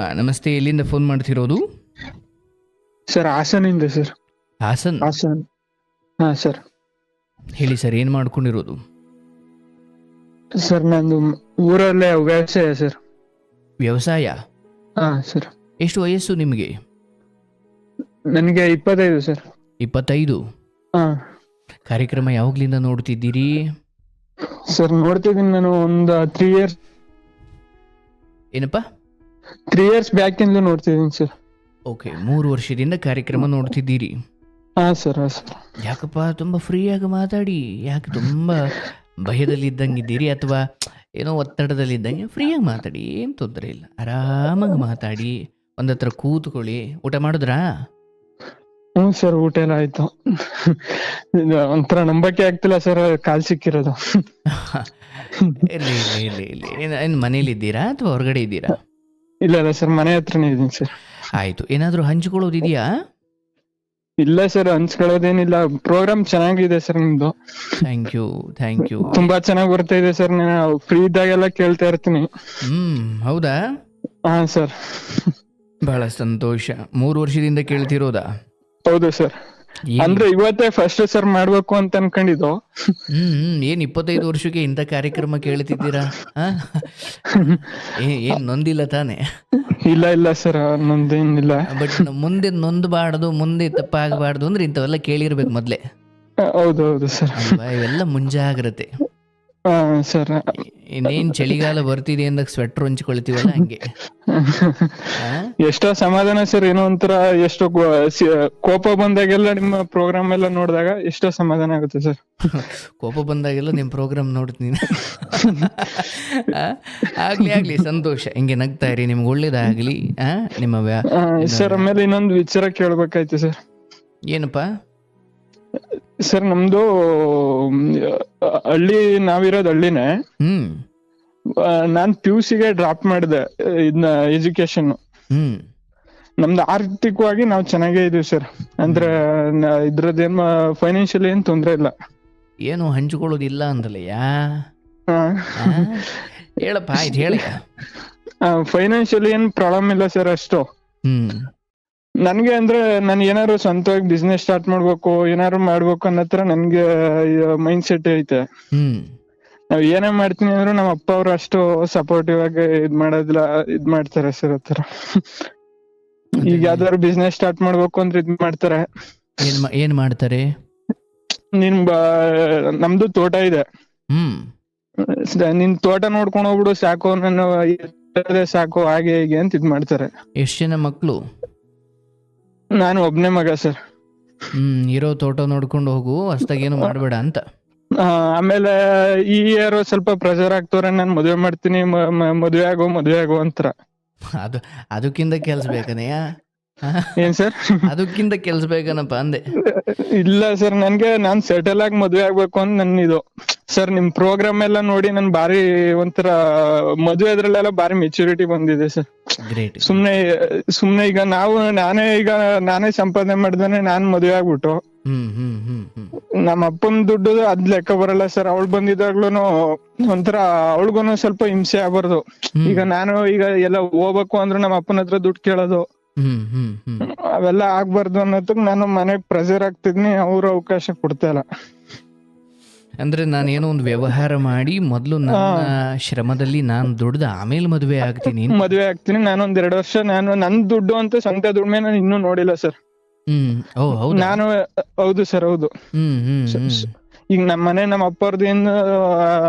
ನಮಸ್ತೆ ಎಲ್ಲಿಂದ ಫೋನ್ ಮಾಡ್ತಿರೋದು? ಸರ್ ಹಾಸನಿಂದ ಸರ್. ಹಾಸನ್? ಹಾಸನ್. ಹಾ ಸರ್. ಹೇಳಿ ಸರ್ ಏನ್ ಮಾಡ್ಕೊಂಡಿರೋದು? ಸರ್ ನಂದು ಊರಲ್ಲೇ ವ್ಯವಸಾಯ ಸರ್. ವ್ಯವಸಾಯ? ಹಾ ಸರ್. ಎಷ್ಟು ವಯಸ್ಸು ನಿಮಗೆ? ನನಗೆ ಇಪ್ಪತ್ತೈದು ಸರ್. ಇಪ್ಪತ್ತೈದು? ಹಾ. ಕಾರ್ಯಕ್ರಮ ಯಾವಾಗ್ಲಿಂದ ನೋಡ್ತಿದ್ದೀರಿ? ಸರ್ ನೋಡ್ತಿದ್ದೀನಿ ನಾನು ಒಂದು ತ್ರೀ ಇಯರ್ಸ್ ಏನಪ್ಪ? ತ್ರೀ ಇಯರ್ಸ್ ಬ್ಯಾಕ್ ಇಂದ ನೋಡ್ತಿದ್ದೀನಿ ಸರ್ ಓಕೆ ಮೂರು ವರ್ಷದಿಂದ ಕಾರ್ಯಕ್ರಮ ನೋಡ್ತಿದ್ದೀರಿ. ಹಾ ಸರ್ ಹಾ ಸರ್ ಯಾಕಪ್ಪ ತುಂಬ ಫ್ರೀಯಾಗಿ ಮಾತಾಡಿ. ಯಾಕೆ ತುಂಬಾ ಭಯದಲ್ಲಿದ್ದಂಗಿದ್ದೀರಿ ಅಥವಾ ಏನೋ ಒತ್ತಡದಲ್ಲಿದ್ದಂಗೆ ಫ್ರೀಯಾಗಿ ಮಾತಾಡಿ ಏನ್ ತೊಂದರೆ ಇಲ್ಲ. ಆರಾಮಾಗಿ ಮಾತಾಡಿ ಒಂದತ್ರ ಕೂತ್ಕೊಳ್ಳಿ. ಊಟ ಮಾಡಿದ್ರಾ? ಹ್ಮ್ ಸರ್ ಊಟ ಎಲ್ಲ ಆಯ್ತು. ಇದು ಒಂಥರ ನಂಬಕ್ಕೆ ಆಗ್ತಿಲ್ಲ ಸರ್ ಕಾಲ್ ಸಿಕ್ಕಿರೋದು. ಇರ್ಲಿ ಇರ್ಲಿ ಇರ್ಲಿ ಇರ್ಲಿ. ಏನು ಏನು ಮನೇಲಿ ಇದ್ದೀರಾ ಅಥವಾ ಹೊರಗಡೆ ಇದ್ದೀರಾ? ಇಲ್ಲ ಇಲ್ಲ ಸರ್ ಮನೆ ಹತ್ರನೇ ಇದ್ದೀನಿ ಸರ್. ಆಯ್ತು ಏನಾದರೂ ಹಂಚ್ಕೊಳ್ಳೋದಿದೆಯಾ? ಇಲ್ಲ ಸರ್ ಹಂಚ್ಕೊಳ್ಳೋದೇನಿಲ್ಲ. ಪ್ರೋಗ್ರಾಮ್ ಚೆನ್ನಾಗಿದೆ ಸರ್ ನಿಮ್ದು. ಥ್ಯಾಂಕ್ ಯು ಥ್ಯಾಂಕ್ ಯು ತುಂಬಾ ಚೆನ್ನಾಗಿ ಬರ್ತಾ ಇದೆ ಸರ್ ನಾನು ಫ್ರೀ ಇದ್ದಾಗೆಲ್ಲ ಕೇಳ್ತಾ ಇರ್ತೀನಿ. ಹ್ಮ್ ಹೌದಾ? ಹಾ ಸರ್. ಬಹಳ ಸಂತೋಷ. ಮೂರು ವರ್ಷದಿಂದ ಕೇಳ್ತಿರೋದಾ? ಹೌದು ಸರ್. ಅಂದ್ರೆ ಇವತ್ತೇ ಫಸ್ಟ್ ಸರ್ ಮಾಡ್ಬೇಕು ಅಂತ ಅನ್ಕೊಂಡಿದ್ದು. ಹ್ಮ್ ಏನ್ ಇಪ್ಪತ್ತೈದು ವರ್ಷಕ್ಕೆ ಇಂಥ ಕಾರ್ಯಕ್ರಮ ಕೇಳ್ತಿದ್ದೀರಾ? ಏನ್ ನೊಂದಿಲ್ಲ ತಾನೆ. ಇಲ್ಲ ಇಲ್ಲ ಸರ್ ನೊಂದೇನಿಲ್ಲ. ಬಟ್ ಮುಂದೆ ನೊಂದಬಾರ್ದು ಮುಂದೆ ತಪ್ಪಾಗಬಾರ್ದು ಅಂದ್ರೆ ಇಂಥವೆಲ್ಲ ಕೇಳಿರ್ಬೇಕು ಮೊದ್ಲೇ. ಹೌದು ಹೌದು ಸರ್ ಇವೆಲ್ಲ ಮುಂಜಾಗ್ರತೆ. ಹಾ ಸರ್. ಇನ್ನೇನ್ ಚಳಿಗಾಲ ಬರ್ತಿದೆ ಅಂದಾಗ ಸ್ವೆಟರ್ ಹೊಂಚ್ಕೊಳ್ತೀವಲ್ಲ ಹಂಗೆ. ಆ? ಎಷ್ಟೋ ಸಮಾಧಾನ ಸರ್ ಏನೋ ಒಂಥರ ಎಷ್ಟೋ ಗೋ- ಸಿ- ಕೋಪ ಬಂದಾಗೆಲ್ಲ ನಿಮ್ಮ ಪ್ರೋಗ್ರಾಮ್ ಎಲ್ಲ ನೋಡಿದಾಗ ಎಷ್ಟೋ ಸಮಾಧಾನ ಆಗುತ್ತೆ ಸರ್. ಕೋಪ ಬಂದಾಗೆಲ್ಲ ನಿಮ್ ಪ್ರೋಗ್ರಾಮ್ ನೋಡ್ತೀನಿ. ಆ? ಆಗ್ಲಿ ಆಗ್ಲಿ ಸಂತೋಷ. ಹಿಂಗೆ ನಗ್ತಾ ಇರಿ ನಿಮ್ಗೆ ಒಳ್ಳೇದಾಗ್ಲಿ ಆ? ನಿಮ್ಮ ವ್ಯಾ ಸರ್ ಆಮೇಲೆ ಇನ್ನೊಂದು ವಿಚಾರ ಕೇಳ್ಬೇಕಾಯ್ತು ಸರ್. ಏನಪ್ಪಾ? ಸರ್ ನಮ್ದು ಹಳ್ಳಿ ನಾವಿರೋದು ಹಳ್ಳಿನೇ. ಹ್ಮ್. ನಾನ್ ಪಿ ಯು ಸಿಗೆ ಡ್ರಾಪ್ ಮಾಡಿದೆ ಇದನ್ನ ಎಜುಕೇಶನ್ ಹ್ಮ್. ನಮ್ದು ಆರ್ಥಿಕವಾಗಿ ನಾವು ಚೆನ್ನಾಗೇ ಇದೀವಿ ಸರ್. ಅಂದ್ರೆ ಇದ್ರದ್ದು ಇದ್ರದ್ದೇನ್ ಫೈನಾನ್ಷಿಯಲ್ ಏನ್ ತೊಂದ್ರೆ ಇಲ್ಲ. ಏನು ಹಂಚಿಕೊಳ್ಳೋದಿಲ್ಲ ಅಂದ್ರಲ್ಲಯ್ಯಾ? ಹೇಳಪ್ಪ ಆಯ್ತು ಹೇಳಿ. ಫೈನಾನ್ಷಿಯಲಿ ಏನ್ ಪ್ರಾಬ್ಲಮ್ ಇಲ್ಲ ಸರ್ ಅಷ್ಟು. ಹ್ಮ್. ನನ್ಗೆ ಅಂದ್ರೆ ನಾನು ಏನಾದ್ರು ಸ್ವಂತವಾಗಿ ಬಿಸ್ನೆಸ್ ಸ್ಟಾರ್ಟ್ ಮಾಡ್ಬೇಕು ಏನಾದ್ರು ಮಾಡ್ಬೇಕು ಅನ್ನೋ ಹತ್ರ ನನ್ಗೆ ಮೈಂಡ್ ಸೆಟ್ ಐತೆ. ನಾವ್ ಏನೇ ಮಾಡ್ತೀನಿ ಅಂದ್ರು ನಮ್ಮ ಅಪ್ಪ ಅವ್ರು ಅಷ್ಟು ಸಪೋರ್ಟಿವ್ ಆಗಿ ಇದ್ ಮಾಡೋದಿಲ್ಲ ಇದ್ ಮಾಡ್ತಾರೆ ಸರ್ ಹತ್ರ. ಈಗ ಯಾವ್ದಾದ್ರು ಬಿಸ್ನೆಸ್ ಸ್ಟಾರ್ಟ್ ಮಾಡ್ಬೇಕು ಅಂದ್ರೆ ಇದ್ ಮಾಡ್ತಾರೆ. ಏನ್ ಮಾಡ್ತಾರೆ? ನಿನ್ ನಮ್ದು ತೋಟ ಇದೆ. ನಿನ್ ತೋಟ ನೋಡ್ಕೊಂಡು ಹೋಗ್ಬಿಡು ಸಾಕು ನನ್ನ ಸಾಕು ಹಾಗೆ ಹೀಗೆ ಅಂತ ಇದ್ ಮಾಡ್ತಾರೆ. ಎಷ್ಟ್ ಜನ ಮಕ್ಳು? ನಾನು ಒಬ್ನೇ ಮಗ ಸರ್ ಹ್ಮ್ ಇರೋ ತೋಟ ನೋಡ್ಕೊಂಡು ಹೋಗು ಹೊಸ್ದಾಗೇನು ಮಾಡಬೇಡ ಅಂತ. ಆಮೇಲೆ ಈ ಇಯರ್ ಸ್ವಲ್ಪ ಪ್ರೆಷರ್ ಆಗ್ತವ್ರೆ ನಾನು ಮದ್ವೆ ಮಾಡ್ತೀನಿ ಮದ್ವೆ ಆಗೋ ಮದ್ವೆ ಆಗೋ ಅಂತಾರ. ಅದು ಅದಕ್ಕಿಂತ ಕೆಲ್ಸ ಬೇಕನಯ್ಯ ಆ? ಏನ್ ಸರ್ ಅದಕ್ಕಿಂತ ಕೆಲ್ಸ ಬೇಕನಪ್ಪ ಅಂದೆ. ಇಲ್ಲ ಸರ್ ನನ್ಗೆ ನಾನ್ ಸೆಟಲ್ ಆಗಿ ಮದ್ವೆ ಆಗ್ಬೇಕು ಅಂತ ನನ್ ಇದು. ಸರ್ ನಿಮ್ ಪ್ರೋಗ್ರಾಮ್ ಎಲ್ಲ ನೋಡಿ ನನ್ ಬಾರಿ ಒಂಥರ ಮದ್ವೆ ಅದ್ರಲ್ಲೆಲ್ಲ ಬಾರಿ ಮೆಚುರಿಟಿ ಬಂದಿದೆ ಸರ್ ಗ್ರೇಟ್ ಸುಮ್ನೆ ಸುಮ್ನೆ ಈಗ ನಾವು ನಾನೇ ಈಗ ನಾನೇ ಸಂಪಾದನೆ ಮಾಡ್ದಾನೆ ನಾನ್ ಮದ್ವೆ ಆಗ್ಬಿಟ್ಟು. ನಮ್ಮ ಅಪ್ಪನ ದುಡ್ಡು ಅದ್ ಲೆಕ್ಕ ಬರಲ್ಲ ಸರ್ ಅವಳು ಬಂದಿದ್ದಾಗ್ಲೂನು ಒಂಥರ ಅವಳಿಗೂನು ಸ್ವಲ್ಪ ಹಿಂಸೆ ಆಗ್ಬಾರ್ದು. ಈಗ ನಾನು ಈಗ ಎಲ್ಲ ಹೋಗ್ಬೇಕು ಅಂದ್ರೆ ನಮ್ಮ ಅಪ್ಪನ ಹತ್ರ ದುಡ್ಡು ಕೇಳೋದು. ಹ್ಮ್ ಹ್ಮ್ ಹ್ಮ್. ಅವೆಲ್ಲ ಆಗ್ಬಾರ್ದು ಅನ್ನೋದಕ್ ನಾನು ಮನೆಗ್ ಪ್ರೆಷರ್ ಆಗ್ತಿದ್ನಿ ಅವ್ರು ಅವಕಾಶ ಕೊಡ್ತಾ ಇಲ್ಲ. ಅಂದ್ರೆ ಏನೋ ಒಂದು ವ್ಯವಹಾರ ಮಾಡಿ ಮೊದಲು ನನ್ನ ಶ್ರಮದಲ್ಲಿ ನಾನು ದುಡ್ದ ಆಮೇಲೆ ಮದುವೆ ಆಗ್ತೀನಿ ಮದುವೆ ಆಗ್ತೀನಿ ನಾನು ಒಂದ್ ಎರಡು ವರ್ಷ ನಾನು ನನ್ ದುಡ್ಡು ಅಂತ ಸ್ವಂತ ದುಡ್ಮೆ ನಾನು ಇನ್ನೂ ನೋಡಿಲ್ಲ ಸರ್ ಹ್ಮ್ ಓ ಹೌದು? ನಾನು ಹೌದು ಸರ್ ಹೌದು. ಹ್ಮ್ ಹ್ಮ್ ಹ್ಮ್. ಈಗ ನಮ್ಮ ಮನೆ ನಮ್ಮ ಅಪ್ಪವ್ರದ್ದು ಏನು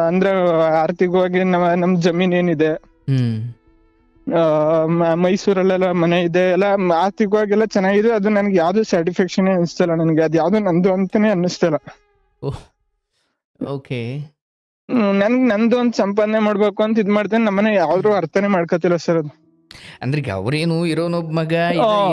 ಅಂದ್ರೆ ಆರ್ಥಿಕವಾಗಿ ನಮ್ಮ ನಮ್ ಜಮೀನ್ ಏನಿದೆ. ಹ್ಮ್. ಮೈಸೂರಲ್ಲೆಲ್ಲ ಮನೆ ಇದೆ. ಎಲ್ಲ ಆರ್ಥಿಕವಾಗೆಲ್ಲ ಚೆನ್ನಾಗಿದೆ. ಅದು ನನಗೆ ಯಾವ್ದು ಸ್ಯಾಟಿಸ್ಫ್ಯಾಕ್ಷನ್ ಅನಿಸ್ತಲ್ಲ ನನ್ಗೆ. ಅದು ಯಾವ್ದು ನಂದು ಅಂತಾನೆ ಅನ್ನಿಸ್ತಲ್ಲ. ಓಕೆ. ನನ್ಗೆ ನಂದು ಒಂದ್ ಸಂಪಾದನೆ ಮಾಡ್ಬೇಕು ಅಂತ ಇದ್ ಮಾಡ್ತೇನೆ. ನಮ್ಮನೆ ಯಾವ್ದು ಅರ್ಥನೇ ಮಾಡ್ಕೋತಿಲ್ಲ ಸರ್ ಅದು. ಅಂದ್ರೆ ಈಗ ಅವ್ರೇನು ಇರೋನೊಬ್ಬ ಮಗ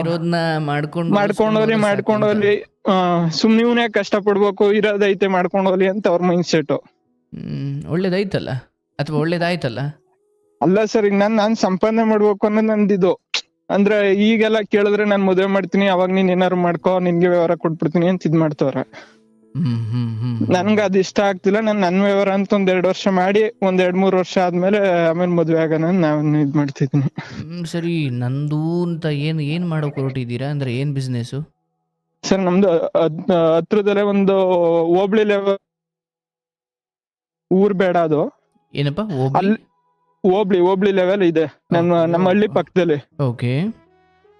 ಇರೋದನ್ನ ಮಾಡ್ಕೊಂಡು ಮಾಡ್ಕೊಂಡೋಗ್ಲಿ ಮಾಡ್ಕೊಂಡೋಗ್ಲಿ ಆ ಸುಮ್ನೆ ಇವನೇ ಕಷ್ಟ ಪಡ್ಬೇಕು ಇರೋದೈತೆ ಮಾಡ್ಕೊಂಡೋಗ್ಲಿ ಅಂತ ಅವ್ರ ಮೈಂಡ್ ಸೆಟ್ ಹ್ಮ್ ಒಳ್ಳೇದಾಯ್ತಲ್ಲ? ಅಥವಾ ಒಳ್ಳೇದಾಯ್ತಲ್ಲ? ಅಲ್ಲ ಸರ್ ಈಗ ನಾನ್ ನಾನ್ ಸಂಪಾದನೆ ಮಾಡ್ಬೇಕು ಅನ್ನೋದು ನಂದಿದು ಅಂದ್ರೆ ಈಗೆಲ್ಲ ಕೇಳಿದ್ರೆ ನಾನ್ ಮದುವೆ ಮಾಡ್ತೀನಿ ಅವಾಗ ನೀನ್ ಏನಾರು ಮಾಡ್ಕೋ ನಿನ್ಗೆ ವ್ಯವಹಾರ ಕೊಟ್ಬಿಡ್ತೀನಿ ಅಂತ ಇದ್ ಮಾಡ್ತವ್ರ. ಹ್ಮ್ ಹ್ಮ್ ಹ್ಮ್ ನನ್ಗ ಅದ್ ಇಷ್ಟ ಆಗ್ತಿಲ್ಲ ನಾನ್ ನನ್ ವ್ಯವಹಾರ ಅಂತ ಒಂದ್ ಎರಡ್ ವರ್ಷ ಮಾಡಿ ಒಂದ್ ಎರಡ್ ಮೂರ್ ವರ್ಷ ಆದ್ಮೇಲೆ ಆಮೇಲೆ ಮದ್ವೆ ಆಗೋಣ ನಾನು ಇದ್ ಮಾಡ್ತಿದ್ದೀನಿ. ಹ್ಮ್, ಸರಿ ನಂದು ಅಂತ ಏನು ಏನು ಮಾಡೋಕೆ ಹೊರಟಿದ್ದೀರಾ? ಅಂದ್ರೆ ಏನು ಬಿಸ್ನೆಸ್ಸು ಸರ್ ನಮ್ದು ಅದ್- ಹತ್ರದಲ್ಲೇ ಒಂದು ಹೋಬ್ಳಿ ಲೆವೆಲ್ ಊರ್ ಬೇಡ ಅದು. ಏನಪ್ಪ? ಅಲ್ಲಿ ಹೋಬ್ಳಿ ಹೋಬ್ಳಿ ಲೆವೆಲ್ ಇದೆ. ನಮ್ಮ ನಮ್ಮ ಹಳ್ಳಿ ಪಕ್ಕದಲ್ಲಿ. ಓಕೆ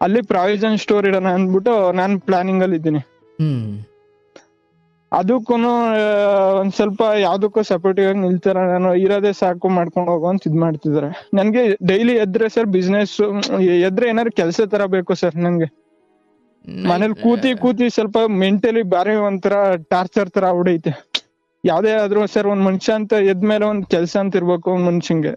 ಅಲ್ಲಿ ಪ್ರಾವಿಷನ್ ಸ್ಟೋರ್ ಇಡೋಣ ಅಂದ್ಬಿಟ್ಟು ನಾನು ಪ್ಲಾನಿಂಗ್ ಅಲ್ಲಿ ಇದ್ದೀನಿ. ಹ್ಮ್. ಅದಕ್ಕೂ ಒಂದ್ ಸ್ವಲ್ಪ ಯಾವ್ದಕ್ಕೂ ಸಪೋರ್ಟಿವ್ ಆಗಿ ನಿಲ್ತಾರ ನಾನು ಇರೋದೇ ಸಾಕು ಮಾಡ್ಕೊಂಡು ಹೋಗೋ ಅಂತ ಇದ್ ಮಾಡ್ತಿದಾರೆ. ನನ್ಗೆ ಡೈಲಿ ಎದ್ರೆ ಸರ್ ಬಿಸ್ನೆಸ್ ಎದ್ರೆ ಏನಾದ್ರು ಕೆಲಸ ತರ ಬೇಕು ಸರ್ ನಂಗೆ ಮನೇಲಿ ಕೂತಿ ಕೂತಿ ಸ್ವಲ್ಪ ಮೆಂಟಲಿ ಬಾರಿ ಒಂಥರ ಟಾರ್ಚರ್ ತರ ಹೊಡೈತೆ. ಯಾವ್ದೇ ಆದ್ರೂ ಸರ್ ಒಂದ್ ಮನುಷ್ಯ ಅಂತ ಎದ್ಮೇಲೆ ಒಂದ್ ಕೆಲ್ಸ ಅಂತ ಇರ್ಬೇಕು ಒಂದ್ ಮನುಷ್ಯಂಗೆ.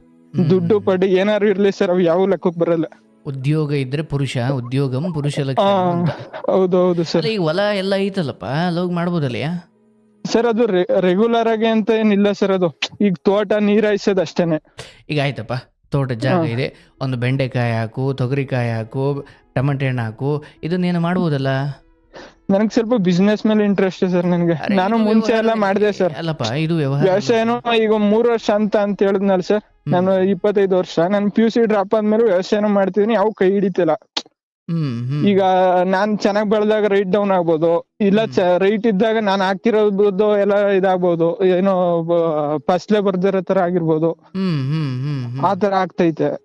ದುಡ್ಡು ಪಡಿ ಏನಾರು ಇರ್ಲಿ ಸರ್ ಅವ್ ಯಾವ ಲೆಕ್ಕಕ್ಕೆ ಬರಲ್ಲ. ಉದ್ಯೋಗ ಇದ್ರೆ ಪುರುಷ ಉದ್ಯೋಗಂ ಪುರುಷ ಆ, ಲಕ್ಷಣ ಅಂತ. ಹೌದು ಹೌದು ಸರ್ ಈಗ ಹೊಲ ಎಲ್ಲ ಐತಲ್ಲಪ್ಪ ಅಲ್ಲೋಗಿ ಮಾಡ್ಬೋದಲ್ಲಯ್ಯ ಸರ್ ಅದು ರೆಗ್ಯುಲರ್ ಆಗಿ ಅಂತ ಏನಿಲ್ಲ ಸರ್ ಅದು. ಈಗ ತೋಟ ನೀರ್ ಹಾಯ್ಸೋದ್ ಅಷ್ಟೇನೆ. ಈಗ ಆಯ್ತಪ್ಪ ತೋಟ ಜಾಗ ಹಾ. ಇದೆ. ಒಂದು ಬೆಂಡೆಕಾಯಿ ಹಾಕು ತೊಗರಿಕಾಯಿ ಹಾಕು ಟಮಟೆ ಹಣ್ಣು ಹಾಕು ಇದನ್ನೇನು ಮಾಡ್ಬೋದಲ್ಲ? ನನಗ್ ಸ್ವಲ್ಪ ಬಿಸ್ನೆಸ್ ಮೇಲೆ ಇಂಟ್ರೆಸ್ಟ್ ಸರ್ ನನಗೆ. ಅರೆ, ನಾನು ಇದು ಮುಂಚೆ ಎಲ್ಲ ವ್ಯವಹಾರ- ಮಾಡಿದೆ ಸರ್. ಅಲ್ಲಪ್ಪ ಇದು ವ್ಯವಹಾರ ವ್ಯವಸಾಯನೂ ಈಗ ಮೂರು ವರ್ಷ ಅಂತ ಅಂತ ಹೇಳಿದ್ನಲ್ಲ ಸರ್. ನಾನು ಇಪ್ಪತ್ತೈದು ವರ್ಷ. ನಾನು ಪಿ ಯು ಸಿ ಡ್ರಾಪ್ ಆದ್ಮೇಲೆ ವ್ಯವಸಾಯನೂ ಮಾಡ್ತಿದೀನಿ ಯಾವ ಕೈ ಹಿಡಿತಿಲ್ಲ. ಹ್ಮ್ ಹ್ಮ್. ಈಗ ನಾನ್ ಚೆನ್ನಾಗ್ ಬೆಳೆದಾಗ ರೈಟ್ ಡೌನ್ ಆಗ್ಬೋದು. ಇಲ್ಲ ರೈಟ್ ಇದ್ದಾಗ ನಾನ್ ಹಾಕಿರೋದು ಎಲ್ಲ ಇದಾಗ್ಬೋದು. ಏನೋ ಫಸ್ಲೆ ಬರ್ದಿರೋ ತರ ಆಗಿರ್ಬೋದು. ಹ್ಮ್ ಹ್ಮ್ ಹ್ಮ್ ಹ್ಮ್. ಆ ತರ ಆಗ್ತೈತೆ.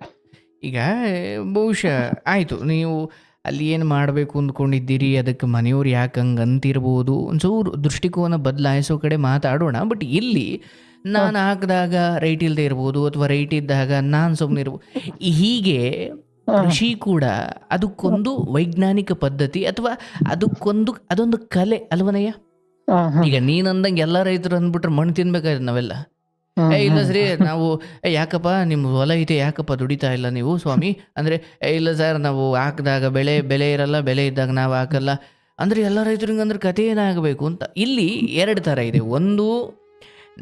ಈಗ ಬಹುಶಃ ಆಯ್ತು. ನೀವು ಅಲ್ಲಿ ಏನು ಮಾಡಬೇಕು ಅಂದ್ಕೊಂಡಿದ್ದೀರಿ? ಅದಕ್ಕೆ ಮನೆಯವ್ರು ಯಾಕೆ ಹಂಗೆ ಅಂತಿರ್ಬೋದು? ಒಂಚೂರು ದೃಷ್ಟಿಕೋನ ಬದಲಾಯಿಸೋ ಕಡೆ ಮಾತಾಡೋಣ. ಬಟ್ ಇಲ್ಲಿ ನಾನು ಹಾಕಿದಾಗ ರೈಟ್ ಇಲ್ಲದೆ ಇರ್ಬೋದು ಅಥವಾ ರೈಟ್ ಇದ್ದಾಗ ನಾನು ಸುಮ್ಮನೆ ಇರ್ಬೋದು. ಹೀಗೆ. ಕೃಷಿ ಕೂಡ ಅದಕ್ಕೊಂದು ವೈಜ್ಞಾನಿಕ ಪದ್ಧತಿ ಅಥವಾ ಅದಕ್ಕೊಂದು ಅದೊಂದು ಕಲೆ ಅಲ್ವನಯ್ಯ? ಈಗ ನೀನ್ ಅಂದಂಗೆ ಎಲ್ಲ ರೈತರು ಅಂದ್ಬಿಟ್ರೆ ಮಣ್ಣು ತಿನ್ಬೇಕಾಯ್ತು ನಾವೆಲ್ಲ ಏ ಇಲ್ಲ. ಸರಿ ನಾವು ಏ ಯಾಕಪ್ಪ ನಿಮ್ಮ ಹೊಲ ಇದೆ ಯಾಕಪ್ಪ ದುಡಿತಾ ಇಲ್ಲ ನೀವು ಸ್ವಾಮಿ? ಅಂದ್ರೆ ಏ ಇಲ್ಲ ಸರ್ ನಾವು ಹಾಕಿದಾಗ ಬೆಳೆ ಬೆಲೆ ಇರಲ್ಲ ಬೆಲೆ ಇದ್ದಾಗ ನಾವು ಹಾಕಲ್ಲ. ಅಂದ್ರೆ ಎಲ್ಲ ರೈತರಿಗೆ ಅಂದ್ರೆ ಕತೆ ಏನಾಗಬೇಕು ಅಂತ. ಇಲ್ಲಿ ಎರಡು ಥರ ಇದೆ. ಒಂದು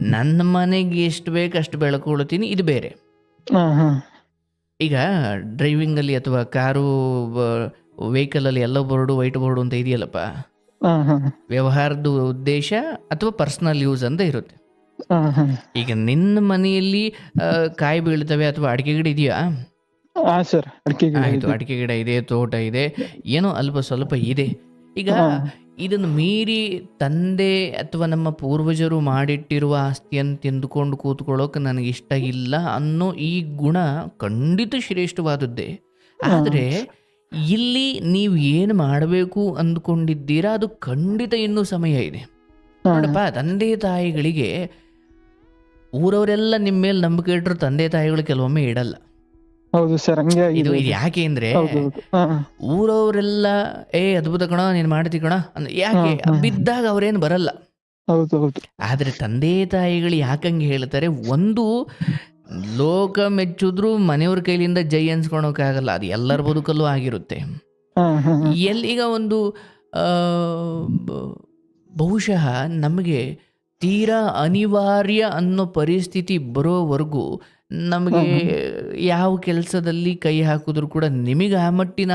ನನ್ನ ಮನೆಗೆ ಎಷ್ಟು ಬೇಕು ಅಷ್ಟು ಬೆಳ್ಕೊಳ್ತೀನಿ ಇದು ಬೇರೆ. ಈಗ ಡ್ರೈವಿಂಗ್ ಡ್ರೈವಿಂಗಲ್ಲಿ ಅಥವಾ ಕಾರು ವೆಹಿಕಲಲ್ಲಿ ಎಲ್ಲೋ ಬೋರ್ಡು ವೈಟ್ ಬೋರ್ಡು ಅಂತ ಇದೆಯಲ್ಲಪ್ಪ. ವ್ಯವಹಾರದ ಉದ್ದೇಶ ಅಥವಾ ಪರ್ಸನಲ್ ಯೂಸ್ ಅಂತ ಇರುತ್ತೆ. ಈಗ ನಿನ್ನ ಮನೆಯಲ್ಲಿ ಕಾಯಿ ಬೀಳ್ತವೆ ಅಥವಾ ಅಡಿಕೆ ಗಿಡ ಇದೆಯಾ? ಸರ್. ಅಡಿಕೆ ಗಿಡ ಆಯ್ತು ಇದೆ. ಅಡಿಕೆ ಗಿಡ ಇದೆ ತೋಟ ಇದೆ ಏನೋ ಅಲ್ಪ ಸ್ವಲ್ಪ ಇದೆ. ಈಗ. ಇದನ್ನು ಮೀರಿ ತಂದೆ ಅಥವಾ ನಮ್ಮ ಪೂರ್ವಜರು ಮಾಡಿಟ್ಟಿರುವ ಆಸ್ತಿಯನ್ನು ತಿಂದುಕೊಂಡು ಕೂತ್ಕೊಳ್ಳೋಕೆ ನನಗೆ ಇಷ್ಟ ಇಲ್ಲ ಅನ್ನೋ ಈ ಗುಣ ಖಂಡಿತ ಶ್ರೇಷ್ಠವಾದದ್ದೇ. ಆದರೆ ಇಲ್ಲಿ ನೀವು ಏನು ಮಾಡಬೇಕು ಅಂದ್ಕೊಂಡಿದ್ದೀರಾ ಅದು ಖಂಡಿತ ಇನ್ನೂ ಸಮಯ ಇದೆ. ನೋಡಪ್ಪ ತಂದೆ ತಾಯಿಗಳಿಗೆ ಊರವರೆಲ್ಲ ನಿಮ್ಮ ಮೇಲೆ ನಂಬಿಕೆ ಇಟ್ಟರು ತಂದೆ ತಾಯಿಗಳು ಕೆಲವೊಮ್ಮೆ ಇಡಲ್ಲ. ಹೌದು ಸರ್ ಹಂಗೆ ಇದು ಇದು ಯಾಕೆ ಅಂದ್ರೆ ಊರವರೆಲ್ಲ ಏ ಅದ್ಭುತ ಕಣ ನೀನ್ ಮಾಡ್ತಿ ಕಣ ಅಂದ್ರೆ ಯಾಕೆ. ಬಿದ್ದಾಗ ಅವ್ರೇನ್ ಬರಲ್ಲ. ಹೌದು ಹೌದು. ಆದ್ರೆ ತಂದೆ ತಾಯಿಗಳು ಯಾಕಂಗೆ ಹೇಳ್ತಾರೆ? ಒಂದು ಲೋಕ ಮೆಚ್ಚಿದ್ರು ಮನೆಯವ್ರ ಕೈಲಿಂದ ಜೈ ಅನ್ಸ್ಕೊಳಕ್ಕಾಗಲ್ಲ ಅದು ಎಲ್ಲರ ಬದುಕಲ್ಲೂ ಆಗಿರುತ್ತೆ. ಎಲ್ಲಿಗ ಒಂದು ಆ, ಬಹುಶಃ ನಮಗೆ ತೀರಾ ಅನಿವಾರ್ಯ ಅನ್ನೋ ಪರಿಸ್ಥಿತಿ ಬರೋವರೆಗೂ ನಮಗೆ ಯಾವ ಕೆಲಸದಲ್ಲಿ ಕೈ ಹಾಕಿದ್ರು ಕೂಡ ನಿಮಗೆ ಆ ಮಟ್ಟಿನ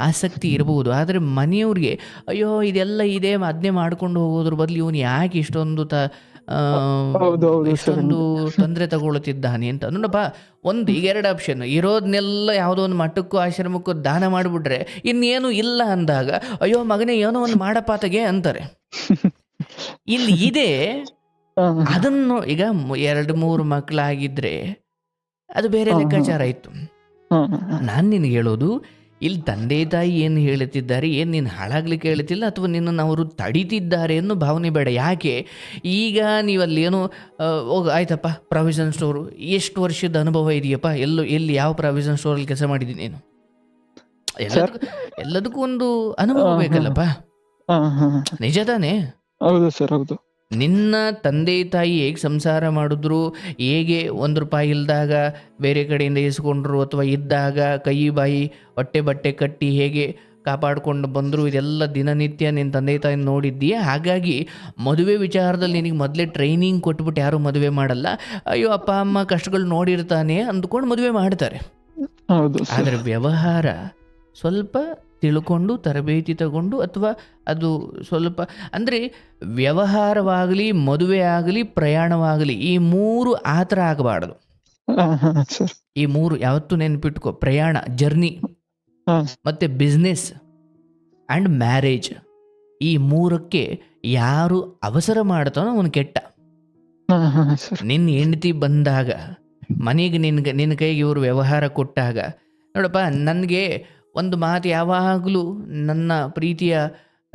ಆಸಕ್ತಿ ಇರಬಹುದು ಆದರೆ ಮನೆಯವ್ರಿಗೆ ಅಯ್ಯೋ ಇದೆಲ್ಲ ಇದೆ ಅದನ್ನೇ ಮಾಡ್ಕೊಂಡು ಹೋಗೋದ್ರ ಬದಲು ಇವನು ಯಾಕೆ ಇಷ್ಟೊಂದು ತ. ಇಷ್ಟೊಂದು ತೊಂದರೆ ತಗೊಳ್ತಿದ್ದಾನೆ ಅಂತ. ನೋಡಪ್ಪ ಒಂದು ಈಗ ಎರಡು ಆಪ್ಷನ್ ಇರೋದನ್ನೆಲ್ಲ ಯಾವುದೋ ಒಂದು ಮಠಕ್ಕೂ ಆಶ್ರಮಕ್ಕೂ ದಾನ ಮಾಡಿಬಿಟ್ರೆ ಇನ್ನೇನು ಇಲ್ಲ ಅಂದಾಗ ಅಯ್ಯೋ ಮಗನೇ ಏನೋ ಒಂದು ಮಾಡಪ್ಪಾತಗೆ ಅಂತಾರೆ. ಇಲ್ಲಿ ಇದೆ. ಅದನ್ನು ಈಗ ಎರಡು ಮೂರು ಮಕ್ಕಳಾಗಿದ್ರೆ ಅದು ಬೇರೆ. ಲೆಕ್ಕಾಚಾರ ಇತ್ತು. ನಾನು ನಿನಗೆ ಹೇಳೋದು ಇಲ್ಲಿ ತಂದೆ ತಾಯಿ ಏನು ಹೇಳುತ್ತಿದ್ದಾರೆ ಏನು ನೀನು ಹಾಳಾಗ್ಲಿಕ್ಕೆ ಹೇಳ್ತಿಲ್ಲ ಅಥವಾ ನಿನ್ನನ್ನು ಅವರು ತಡಿತಿದ್ದಾರೆ ಅನ್ನೋ ಭಾವನೆ ಬೇಡ. ಯಾಕೆ? ಈಗ ನೀವಲ್ಲಿ ಏನೋ ಆಯ್ತಪ್ಪ ಪ್ರಾವಿಷನ್ ಸ್ಟೋರು ಎಷ್ಟು ವರ್ಷದ ಅನುಭವ ಇದೆಯಪ್ಪ? ಎಲ್ಲೋ ಎಲ್ಲಿ ಯಾವ ಪ್ರಾವಿಷನ್ ಸ್ಟೋರಲ್ಲಿ ಕೆಲಸ ಮಾಡಿದ್ದೀನಿ ನೀನು? ಎಲ್ಲದಕ್ಕೂ ಎಲ್ಲದಕ್ಕೂ ಒಂದು ಅನುಭವ. ಬೇಕಲ್ಲಪ್ಪ. ನಿಜ ತಾನೇ? ಹೌದು ಸರ್ ಹೌದು. ನಿನ್ನ ತಂದೆ ತಾಯಿ ಹೇಗೆ ಸಂಸಾರ ಮಾಡಿದ್ರು ಹೇಗೆ ಒಂದು ರೂಪಾಯಿ ಇಲ್ದಾಗ ಬೇರೆ ಕಡೆಯಿಂದ ಇಸ್ಕೊಂಡ್ರು ಅಥವಾ ಇದ್ದಾಗ ಕೈ ಬಾಯಿ ಹೊಟ್ಟೆ ಬಟ್ಟೆ ಕಟ್ಟಿ ಹೇಗೆ ಕಾಪಾಡ್ಕೊಂಡು ಬಂದರು ಇದೆಲ್ಲ ದಿನನಿತ್ಯ ನಿನ್ನ ತಂದೆ ತಾಯಿ ನೋಡಿದ್ದೀಯ? ಹಾಗಾಗಿ ಮದುವೆ ವಿಚಾರದಲ್ಲಿ ನಿನಗೆ ಮೊದಲೇ ಟ್ರೈನಿಂಗ್ ಕೊಟ್ಬಿಟ್ಟು ಯಾರೂ ಮದುವೆ ಮಾಡಲ್ಲ. ಅಯ್ಯೋ ಅಪ್ಪ ಅಮ್ಮ ಕಷ್ಟಗಳು ನೋಡಿರ್ತಾನೆ ಅಂದ್ಕೊಂಡು ಮದುವೆ ಮಾಡ್ತಾರೆ. ಆದರೆ ವ್ಯವಹಾರ ಸ್ವಲ್ಪ ತಿಳ್ಕೊಂಡು ತರಬೇತಿ ತಗೊಂಡು ಅಥವಾ ಅದು ಸ್ವಲ್ಪ ಅಂದರೆ ವ್ಯವಹಾರವಾಗಲಿ ಮದುವೆ ಆಗಲಿ ಪ್ರಯಾಣವಾಗಲಿ ಈ ಮೂರು ಆ ಥರ ಆಗಬಾರ್ದು. ಈ ಮೂರು ಯಾವತ್ತೂ ನೆನ್ಪಿಟ್ಕೋ. ಪ್ರಯಾಣ ಜರ್ನಿ ಮತ್ತೆ ಬಿಸ್ನೆಸ್ ಆ್ಯಂಡ್ ಮ್ಯಾರೇಜ್. ಈ ಮೂರಕ್ಕೆ ಯಾರು ಅವಸರ ಮಾಡ್ತಾನೋ ಅವನು ಕೆಟ್ಟ. ನಿನ್ನ ಹೆಂಡತಿ ಬಂದಾಗ ಮನೆಗೆ ನಿನ್ಗೆ ನಿನ್ನ ಕೈಗೆ ಇವರು ವ್ಯವಹಾರ ಕೊಟ್ಟಾಗ ನೋಡಪ್ಪ ನನಗೆ ಒಂದು ಮಾತು ಯಾವಾಗಲೂ ನನ್ನ ಪ್ರೀತಿಯ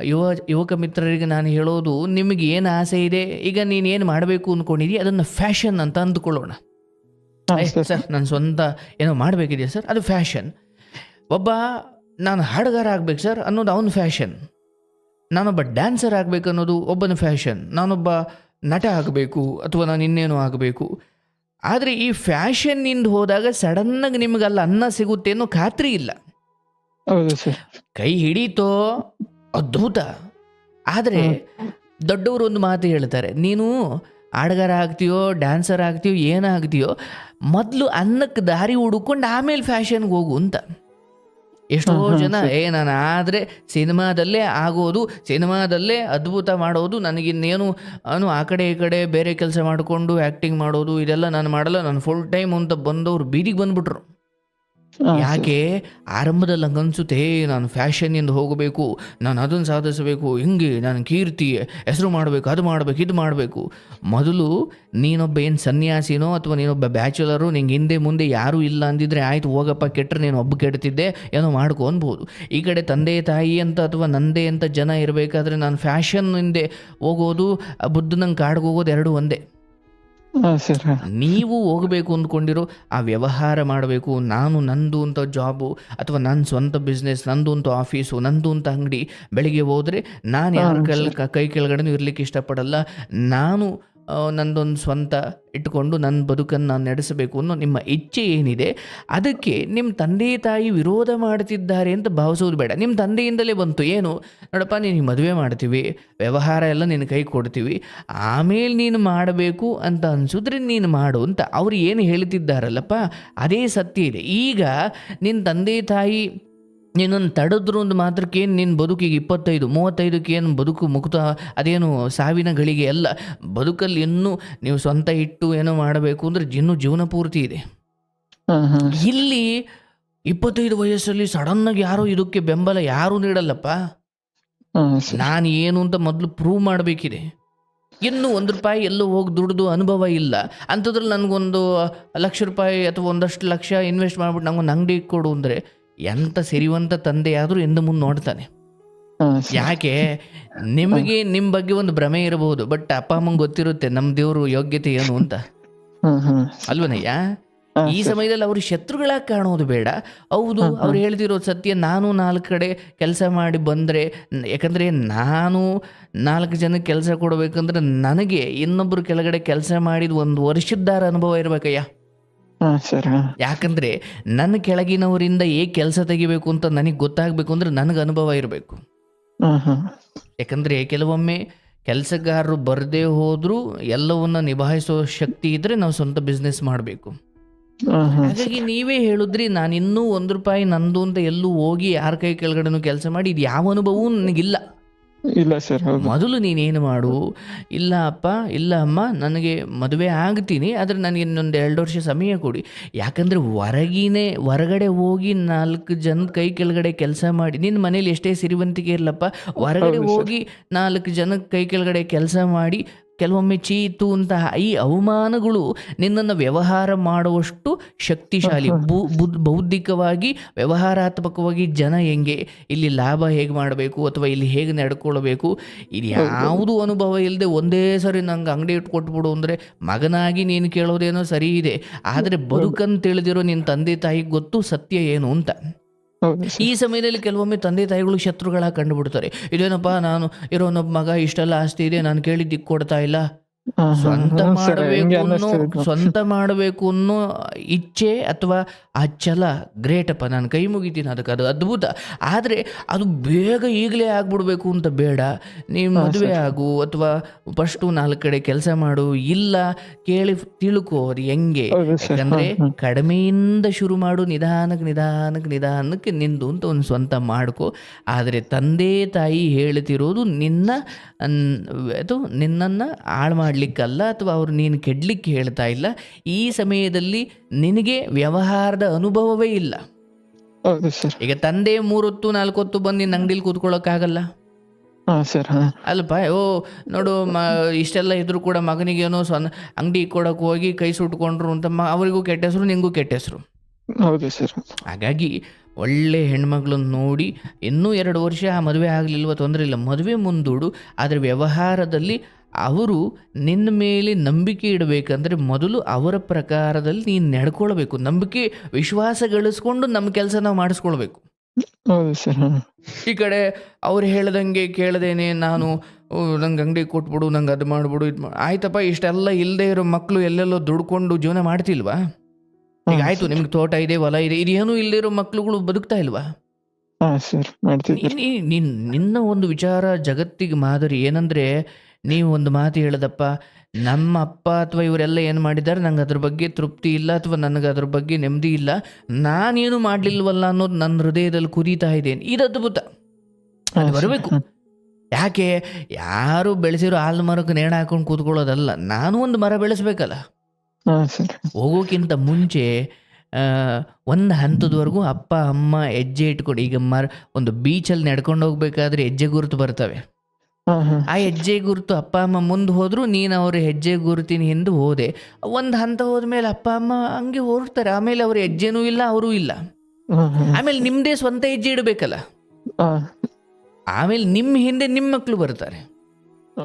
ಯುವ ಯುವಕ ಮಿತ್ರರಿಗೆ ನಾನು ಹೇಳೋದು ನಿಮಗೆ ಏನು ಆಸೆ ಇದೆ ಈಗ ನೀನು ಏನು ಮಾಡಬೇಕು ಅಂದ್ಕೊಂಡಿದ್ದೀ ಅದನ್ನು ಫ್ಯಾಷನ್ ಅಂತ ಅಂದುಕೊಳ್ಳೋಣ. ಸರ್. ನನ್ನ ಸ್ವಂತ ಏನೋ ಮಾಡಬೇಕಿದೆ ಸರ್? ಅದು ಫ್ಯಾಷನ್. ಒಬ್ಬ ನಾನು ಹಾಡುಗಾರ ಆಗ್ಬೇಕು ಸರ್ ಅನ್ನೋದು ಅವನ ಫ್ಯಾಷನ್. ನಾನೊಬ್ಬ ಡ್ಯಾನ್ಸರ್ ಆಗಬೇಕು ಅನ್ನೋದು ಒಬ್ಬನ ಫ್ಯಾಷನ್. ನಾನೊಬ್ಬ ನಟ ಆಗಬೇಕು ಅಥವಾ ನಾನು ಇನ್ನೇನೋ ಆಗಬೇಕು. ಆದರೆ ಈ ಫ್ಯಾಷನ್ನಿಂದ ಹೋದಾಗ ಸಡನ್ನಾಗಿ ನಿಮಗೆ ಅಲ್ಲಿ ಅನ್ನ ಸಿಗುತ್ತೆ ಅನ್ನೋ ಖಾತ್ರಿ ಇಲ್ಲ. ಹೌದು ಸರ್ ಕೈ ಹಿಡೀತೋ ಅದ್ಭುತ ಆದರೆ ದೊಡ್ಡವರು ಒಂದು ಮಾತು ಹೇಳ್ತಾರೆ ನೀನು ಆಡಗಾರ ಆಗ್ತೀಯೋ ಡ್ಯಾನ್ಸರ್ ಆಗ್ತೀಯೋ ಏನಾಗ್ತೀಯೋ ಮೊದಲು ಅನ್ನಕ್ಕೆ ದಾರಿ ಹುಡುಕೊಂಡು ಆಮೇಲೆ ಫ್ಯಾಷನ್ಗೆ ಹೋಗು ಅಂತ ಎಷ್ಟೋ ಜನ. ಏ ನಾನು ಆದರೆ ಸಿನಿಮಾದಲ್ಲೇ ಆಗೋದು ಸಿನಿಮಾದಲ್ಲೇ ಅದ್ಭುತ ಮಾಡೋದು ನನಗಿನ್ನೇನು ಅನು ಆ ಕಡೆ ಈ ಕಡೆ ಬೇರೆ ಕೆಲಸ ಮಾಡಿಕೊಂಡು ಆ್ಯಕ್ಟಿಂಗ್ ಮಾಡೋದು ಇದೆಲ್ಲ ನಾನು ಮಾಡಲ್ಲ ನಾನು ಫುಲ್ ಟೈಮ್ ಅಂತ ಬಂದವರು ಬೀದಿಗೆ ಬಂದ್ಬಿಟ್ರು. ಯಾಕೆ ಆರಂಭದಲ್ಲಿ ನಂಗೆ ಅನ್ಸುತ್ತೆ "ಏ, ನಾನು ಫ್ಯಾಷನ್ನಿಂದ ಹೋಗಬೇಕು ನಾನು ಅದನ್ನು ಸಾಧಿಸಬೇಕು ಹಿಂಗೆ ನಾನು ಕೀರ್ತಿ ಹೆಸರು ಮಾಡಬೇಕು ಅದು ಮಾಡಬೇಕು ಇದು ಮಾಡಬೇಕು. ಮೊದಲು ನೀನೊಬ್ಬ ಏನು ಸನ್ಯಾಸಿನೋ ಅಥವಾ ನೀನೊಬ್ಬ ಬ್ಯಾಚುಲರು ನಿಂಗೆ ಹಿಂದೆ ಮುಂದೆ ಯಾರೂ ಇಲ್ಲ ಅಂದಿದ್ರೆ ಆಯ್ತು ಹೋಗಪ್ಪ ಕೆಟ್ಟರೆ ನೀನು ಒಬ್ಬ ಕೆಡ್ತಿದ್ದೆ ಏನೋ ಮಾಡ್ಕೊ ಅನ್ಬೋದು. ಈ ಕಡೆ ತಂದೆ ತಾಯಿ ಅಂತ ಅಥವಾ ನಂದೇ ಅಂತ ಜನ ಇರಬೇಕಾದ್ರೆ ನಾನು ಫ್ಯಾಷನ್ ಹಿಂದೆ ಹೋಗೋದು ಬುದ್ಧನಂಗೆ ಕಾಡ್ಗೆ ಹೋಗೋದು ಎರಡೂ ಒಂದೇ. ನೀವು ಹೋಗಬೇಕು ಅಂದ್ಕೊಂಡಿರೋ ಆ ವ್ಯವಹಾರ ಮಾಡಬೇಕು ನಾನು ನಂದು ಅಂತ ಜಾಬು ಅಥವಾ ನನ್ನ ಸ್ವಂತ ಬಿಸ್ನೆಸ್ ನಂದು ಅಂತ ಆಫೀಸು ನಂದು ಅಂತ ಅಂಗಡಿ ಬೆಳಿಗ್ಗೆ ಹೋದರೆ ನಾನು ಯಾರ ಕೈ ಕೆಳಗಡೆ ಇರ್ಲಿಕ್ಕೆ ಇಷ್ಟಪಡಲ್ಲ. ನಾನು ನಂದೊಂದು ಸ್ವಂತ ಇಟ್ಟುಕೊಂಡು ನನ್ನ ಬದುಕನ್ನು ನಾನು ನಡೆಸಬೇಕು ಅನ್ನೋ ನಿಮ್ಮ ಇಚ್ಛೆ ಏನಿದೆ, ಅದಕ್ಕೆ ನಿಮ್ಮ ತಂದೆ ತಾಯಿ ವಿರೋಧ ಮಾಡ್ತಿದ್ದಾರೆ ಅಂತ ಭಾವಿಸೋದು ಬೇಡ. ನಿಮ್ಮ ತಂದೆಯಿಂದಲೇ ಬಂತು, ಏನು? ನೋಡಪ್ಪ, ನೀನು ಮದುವೆ ಮಾಡ್ತೀವಿ, ವ್ಯವಹಾರ ಎಲ್ಲ ನಿನ್ನ ಕೈ ಕೊಡ್ತೀವಿ, ಆಮೇಲೆ ನೀನು ಮಾಡಬೇಕು ಅಂತ ಅನಿಸಿದ್ರೆ ನೀನು ಮಾಡು ಅಂತ ಅವ್ರು ಏನು ಹೇಳ್ತಿದ್ದಾರಲ್ಲಪ್ಪ, ಅದೇ ಸತ್ಯ ಇದೆ. ಈಗ ನಿನ್ನ ತಂದೆ ತಾಯಿ ನಿನ್ನನ್ನು ತಡೆದ್ರು ಒಂದು ಮಾತ್ರಕ್ಕೆ ಏನು ನಿನ್ನ ಬದುಕಿಗೆ ಇಪ್ಪತ್ತೈದು ಮೂವತ್ತೈದಕ್ಕೆ ಏನು ಬದುಕು ಮುಕ್ತ ಅದೇನು ಸಾವಿನ ಗಳಿಗೆ ಅಲ್ಲ ಬದುಕಲ್ಲಿ ಇನ್ನೂ ನೀವು ಸ್ವಂತ ಇಟ್ಟು ಏನೋ ಮಾಡಬೇಕು ಅಂದ್ರೆ ಇನ್ನೂ ಜೀವನ ಪೂರ್ತಿ ಇದೆ. ಇಲ್ಲಿ ಇಪ್ಪತ್ತೈದು ವಯಸ್ಸಲ್ಲಿ ಸಡನ್ನಾಗಿ ಯಾರು ಇದಕ್ಕೆ ಬೆಂಬಲ ಯಾರೂ ನೀಡಲ್ಲಪ್ಪ. ನಾನು ಏನು ಅಂತ ಮೊದಲು ಪ್ರೂವ್ ಮಾಡಬೇಕಿದೆ. ಇನ್ನು ಒಂದು ರೂಪಾಯಿ ಎಲ್ಲೂ ಹೋಗಿ ದುಡ್ದು ಅನುಭವ ಇಲ್ಲ. ಅಂಥದ್ರಲ್ಲಿ ನನಗೊಂದು ಲಕ್ಷ ರೂಪಾಯಿ ಅಥವಾ ಒಂದಷ್ಟು ಲಕ್ಷ ಇನ್ವೆಸ್ಟ್ ಮಾಡ್ಬಿಟ್ಟು ನಂಗೊಂದು ಅಂಗಡಿ ಕೊಡು ಅಂದರೆ ಎಂಥ ಸಿರಿವಂತ ತಂದೆ ಆದ್ರೂ ಎಂದು ಮುಂದೆ ನೋಡ್ತಾನೆ. ಯಾಕೆ? ನಿಮಗೆ ನಿಮ್ಮ ಬಗ್ಗೆ ಒಂದು ಭ್ರಮೆ ಇರಬಹುದು ಬಟ್ ಅಪ್ಪ ಅಮ್ಮಂಗೆ ಗೊತ್ತಿರುತ್ತೆ ನಮ್ಮ ದೇವರು ಯೋಗ್ಯತೆ ಏನು ಅಂತ. ಅಲ್ವನಯ್ಯ? ಈ ಸಮಯದಲ್ಲಿ ಅವರು ಶತ್ರುಗಳಾಗಿ ಕಾಣೋದು ಬೇಡ. ಹೌದು ಅವ್ರು ಹೇಳ್ತಿರೋ ಸತ್ಯ ನಾನು ನಾಲ್ಕು ಕಡೆ ಕೆಲಸ ಮಾಡಿ ಬಂದರೆ ಯಾಕಂದರೆ ನಾನು ನಾಲ್ಕು ಜನಕ್ಕೆ ಕೆಲಸ ಕೊಡಬೇಕಂದ್ರೆ ನನಗೆ ಇನ್ನೊಬ್ಬರು ಕೆಳಗಡೆ ಕೆಲಸ ಮಾಡಿದ ಒಂದು ವರ್ಷದ್ದಾರ ಅನುಭವ ಇರಬೇಕಯ್ಯ. ಹಾ ಸರ್ ಹಾ. ಯಾಕಂದರೆ ನನ್ನ ಕೆಳಗಿನವರಿಂದ ಏ ಕೆಲಸ ತೆಗಿಬೇಕು ಅಂತ ನನಗೆ ಗೊತ್ತಾಗಬೇಕು ಅಂದ್ರೆ ನನಗೆ ಅನುಭವ ಇರಬೇಕು. ಯಾಕಂದ್ರೆ ಹಾ. ಯಾಕಂದರೆ ಕೆಲವೊಮ್ಮೆ ಕೆಲಸಗಾರರು ಬರದೇ ಹೋದ್ರೂ ಎಲ್ಲವನ್ನ ನಿಭಾಯಿಸೋ ಶಕ್ತಿ ಇದ್ರೆ ನಾವು ಸ್ವಂತ ಬಿಸ್ನೆಸ್ ಮಾಡಬೇಕು. ಹಾ ಹಾ ಹಾಗಾಗಿ ನೀವೇ ಹೇಳಿದ್ರಿ ನಾನು ಇನ್ನೂ ಒಂದು ರೂಪಾಯಿ ನಂದು ಅಂತ ಎಲ್ಲೂ ಹೋಗಿ ಯಾರ ಕೈ ಕೆಳಗಡೆನೂ ಕೆಲಸ ಮಾಡಿ ಇದು ಯಾವ ಅನುಭವವೂ ನನಗಿಲ್ಲ. ಇಲ್ಲ ಸರ್ ಹೌದು. ಮೊದಲು ನೀನೇನು ಮಾಡು ಇಲ್ಲ ಅಪ್ಪ ಇಲ್ಲ ಅಮ್ಮ ನನಗೆ ಮದುವೆ ಆಗ್ತೀನಿ ಆದರೆ ನನಗೆ ಇನ್ನೊಂದು ಎರಡು ವರ್ಷ ಸಮಯ ಕೊಡಿ. ಯಾಕಂದರೆ ಹೊರಗಿನೇ ಹೊರಗಡೆ ಹೋಗಿ ನಾಲ್ಕು ಜನ ಕೈ ಕೆಳಗಡೆ ಕೆಲಸ ಮಾಡಿ ನಿನ್ನ ಮನೇಲಿ ಎಷ್ಟೇ ಸಿರಿವಂತಿಕೆ ಇರಲಪ್ಪ ಹೊರಗಡೆ ಹೋಗಿ ನಾಲ್ಕು ಜನ ಕೈ ಕೆಳಗಡೆ ಕೆಲಸ ಮಾಡಿ ಕೆಲವೊಮ್ಮೆ ಚೀತು ಅಂತಹ ಈ ಅವಮಾನಗಳು ನಿನ್ನನ್ನು ವ್ಯವಹಾರ ಮಾಡುವಷ್ಟು ಶಕ್ತಿಶಾಲಿ ಬೌದ್ಧಿಕವಾಗಿ ವ್ಯವಹಾರಾತ್ಮಕವಾಗಿ ಜನ ಹೆಂಗೆ ಇಲ್ಲಿ ಲಾಭ ಹೇಗೆ ಮಾಡಬೇಕು ಅಥವಾ ಇಲ್ಲಿ ಹೇಗೆ ನಡ್ಕೊಳ್ಬೇಕು? ಇದು ಯಾವುದೂ ಅನುಭವ ಇಲ್ಲದೆ ಒಂದೇ ಸರಿ ನಂಗೆ ಅಂಗಡಿ ಇಟ್ಕೊಟ್ಬಿಡು ಅಂದರೆ ಮಗನಾಗಿ ನೀನು ಕೇಳೋದೇನೋ ಸರಿ ಇದೆ. ಆದರೆ ಬದುಕನ್ನು ತಿಳಿದಿರೋ ನಿನ್ನ ತಂದೆ ತಾಯಿಗೆ ಗೊತ್ತು ಸತ್ಯ ಏನು ಅಂತ. ಈ ಸಮಯದಲ್ಲಿ ಕೆಲವೊಮ್ಮೆ ತಂದೆ ತಾಯಿಗಳು ಶತ್ರುಗಳ ಕಂಡುಬಿಡ್ತಾರೆ. ಇದೇನಪ್ಪ, ನಾನು ಇರೋನೊಬ್ಬ ಮಗ ಇಷ್ಟೆಲ್ಲ ಆಸ್ತಿ ಇದೆ, ನಾನು ಕೇಳಿದ್ದಕ್ಕೆ ಕೊಡ್ತಾ ಇಲ್ಲ. ಸ್ವಂತ ಮಾಡಬೇಕು ಅನ್ನೋ ಸ್ವಂತ ಮಾಡಬೇಕು ಅನ್ನೋ ಇಚ್ಛೆ ಅಥವಾ ಆ ಛಲ ಗ್ರೇಟಪ್ಪ ನಾನು ಕೈ ಮುಗಿತೀನಿ ಅದಕ್ಕೆ ಅದು ಅದ್ಭುತ. ಆದರೆ ಅದು ಬೇಗ ಈಗಲೇ ಆಗ್ಬಿಡ್ಬೇಕು ಅಂತ ಬೇಡ. ನೀವು ಮದುವೆ ಆಗು ಅಥವಾ ಫಸ್ಟು ನಾಲ್ಕು ಕಡೆ ಕೆಲಸ ಮಾಡು ಇಲ್ಲ ಕೇಳಿ ತಿಳ್ಕೋ ಅದು ಹೆಂಗೆ. ಯಾಕಂದ್ರೆ. ಕಡಿಮೆಯಿಂದ ಶುರು ಮಾಡು ನಿಧಾನಕ್ಕೆ ನಿಧಾನಕ್ಕೆ ನಿಧಾನಕ್ಕೆ ನಿಂದು ಅಂತ ಒಂದು ಸ್ವಂತ ಮಾಡ್ಕೊ. ಆದರೆ ತಂದೆ ತಾಯಿ ಹೇಳ್ತಿರೋದು ನಿನ್ನ ಅದು ನಿನ್ನನ್ನು ಹಾಳು ಮಾಡಲಿಕ್ಕಲ್ಲ ಅಥವಾ ಅವರು ನೀನು ಕೆಡ್ಲಿಕ್ಕೆ ಹೇಳ್ತಾ ಇಲ್ಲ ಈ ಸಮಯದಲ್ಲಿ ನಿನಗೆ ವ್ಯವಹಾರದ ಅನುಭವವೇ ಇಲ್ಲ. ಈಗ ತಂದೆ ಮೂರೊತ್ತು ನಾಲ್ಕೊತ್ತು ಬಂದು ನಿನ್ನ ಅಂಗಡಿಲಿ ಕೂತ್ಕೊಳ್ಳೋಕ್ಕಾಗಲ್ಲ? ಅಲ್ಪ ಓ ನೋಡು ಮ ಇಷ್ಟೆಲ್ಲ ಇದ್ರೂ ಕೂಡ ಮಗನಿಗೇನೋ ಸ್ವ ಅಂಗಡಿ ಕೊಡಕ್ಕೆ ಹೋಗಿ ಕೈ ಸುಟ್ಕೊಂಡ್ರು ಅಂತ ಮ ಅವರಿಗೂ ಕೆಟ್ಟ ಹೆಸರು ನಿಂಗೂ ಕೆಟ್ಟ ಹೆಸರು. ಹೌದು ಸರ್. ಹಾಗಾಗಿ ಒಳ್ಳೆ ಹೆಣ್ಮಗಳನ್ನ ನೋಡಿ ಇನ್ನೂ ಎರಡು ವರ್ಷ ಆ ಮದುವೆ ಆಗಲಿಲ್ವ ತೊಂದರೆ ಇಲ್ಲ ಮದುವೆ ಮುಂದೂಡು ಆದರೆ ವ್ಯವಹಾರದಲ್ಲಿ ಅವರು ನಿನ್ನ ಮೇಲೆ ನಂಬಿಕೆ ಇಡಬೇಕಂದ್ರೆ ಮೊದಲು ಅವರ ಪ್ರಕಾರದಲ್ಲಿ ನೀನು ನಡ್ಕೊಳ್ಬೇಕು. ನಂಬಿಕೆ ವಿಶ್ವಾಸ ಗಳಿಸ್ಕೊಂಡು ನಮ್ಮ ಕೆಲಸ ನಾವು ಮಾಡಿಸ್ಕೊಳ್ಬೇಕು. ಈ ಕಡೆ ಅವ್ರು ಹೇಳ್ದಂಗೆ ಕೇಳ್ದೇನೆ ನಾನು ನಂಗೆ ಅಂಗಡಿ ಕೊಟ್ಬಿಡು ನಂಗೆ ಅದು ಮಾಡ್ಬಿಡು ಇದು ಆಯ್ತಪ್ಪ ಇಷ್ಟೆಲ್ಲ ಇಲ್ಲದೆ ಇರೋ ಮಕ್ಕಳು ಎಲ್ಲೆಲ್ಲೋ ದುಡ್ಕೊಂಡು ಜೀವನ ಮಾಡ್ತಿಲ್ವಾ? ಈಗ ಆಯ್ತು ನಿಮ್ಗೆ ತೋಟ ಇದೆ ಹೊಲ ಇದೆ ಇದೇನು ಇಲ್ಲದೆ ಇರೋ ಮಕ್ಳುಗಳು ಬದುಕ್ತಾ ಇಲ್ವಾ? ನಿನ್ನ ಒಂದು ವಿಚಾರ ಜಗತ್ತಿಗೆ ಮಾದರಿ ಏನಂದ್ರೆ ನೀವು ಒಂದು ಮಾತು ಹೇಳದಪ್ಪ ನಮ್ಮ ಅಪ್ಪ ಅಥವಾ ಇವರೆಲ್ಲ ಏನು ಮಾಡಿದ್ದಾರೆ ನಂಗೆ ಅದ್ರ ಬಗ್ಗೆ ತೃಪ್ತಿ ಇಲ್ಲ ಅಥವಾ ನನಗೆ ಅದ್ರ ಬಗ್ಗೆ ನೆಮ್ಮದಿ ಇಲ್ಲ ನಾನೇನು ಮಾಡಲಿಲ್ವಲ್ಲ ಅನ್ನೋದು ನನ್ನ ಹೃದಯದಲ್ಲಿ ಕುರಿತಾ ಇದ್ದೇನೆ. ಇದು ಅದ್ಭುತ. ಅಲ್ಲಿ ಅದು ಬರಬೇಕು. ಯಾಕೆ? ಯಾರು ಬೆಳೆಸಿರೋ ಹಾಲು ಮರಕ್ಕೆ ನೇಣ ಹಾಕೊಂಡು ಕೂತ್ಕೊಳ್ಳೋದಲ್ಲ ನಾನು ಒಂದು ಮರ ಬೆಳೆಸ್ಬೇಕಲ್ಲ. ಹೋಗೋಕ್ಕಿಂತ ಮುಂಚೆ ಒಂದು ಹಂತದವರೆಗೂ ಅಪ್ಪ ಅಮ್ಮ ಹೆಜ್ಜೆ ಇಟ್ಕೊಂಡು ಈಗ ಮರ ಒಂದು ಬೀಚಲ್ಲಿ ನಡ್ಕೊಂಡು ಹೋಗ್ಬೇಕಾದ್ರೆ ಹೆಜ್ಜೆ ಗುರುತು ಬರ್ತವೆ. ಹಾ ಹಾ ಆ ಹೆಜ್ಜೆ ಗುರುತು ಅಪ್ಪ ಅಮ್ಮ ಮುಂದೆ ಹೋದ್ರು ನೀನು ಅವ್ರ ಹೆಜ್ಜೆ ಗುರುತಿನ ಹಿಂದೆ ಹೋದೆ. ಒಂದು ಹಂತ ಹೋದ್ಮೇಲೆ ಅಪ್ಪ ಅಮ್ಮ ಹಂಗೆ ಹೊರಡ್ತಾರೆ. ಆಮೇಲೆ ಅವ್ರ ಹೆಜ್ಜೆನೂ ಇಲ್ಲ ಅವರೂ ಇಲ್ಲ. ಹಾ ಹಾ ಆಮೇಲೆ ನಿಮ್ಮದೇ ಸ್ವಂತ ಹೆಜ್ಜೆ ಇಡಬೇಕಲ್ಲ? ಹಾ. ಆಮೇಲೆ ನಿಮ್ಮ ಹಿಂದೆ ನಿಮ್ಮ ಮಕ್ಕಳು ಬರ್ತಾರೆ.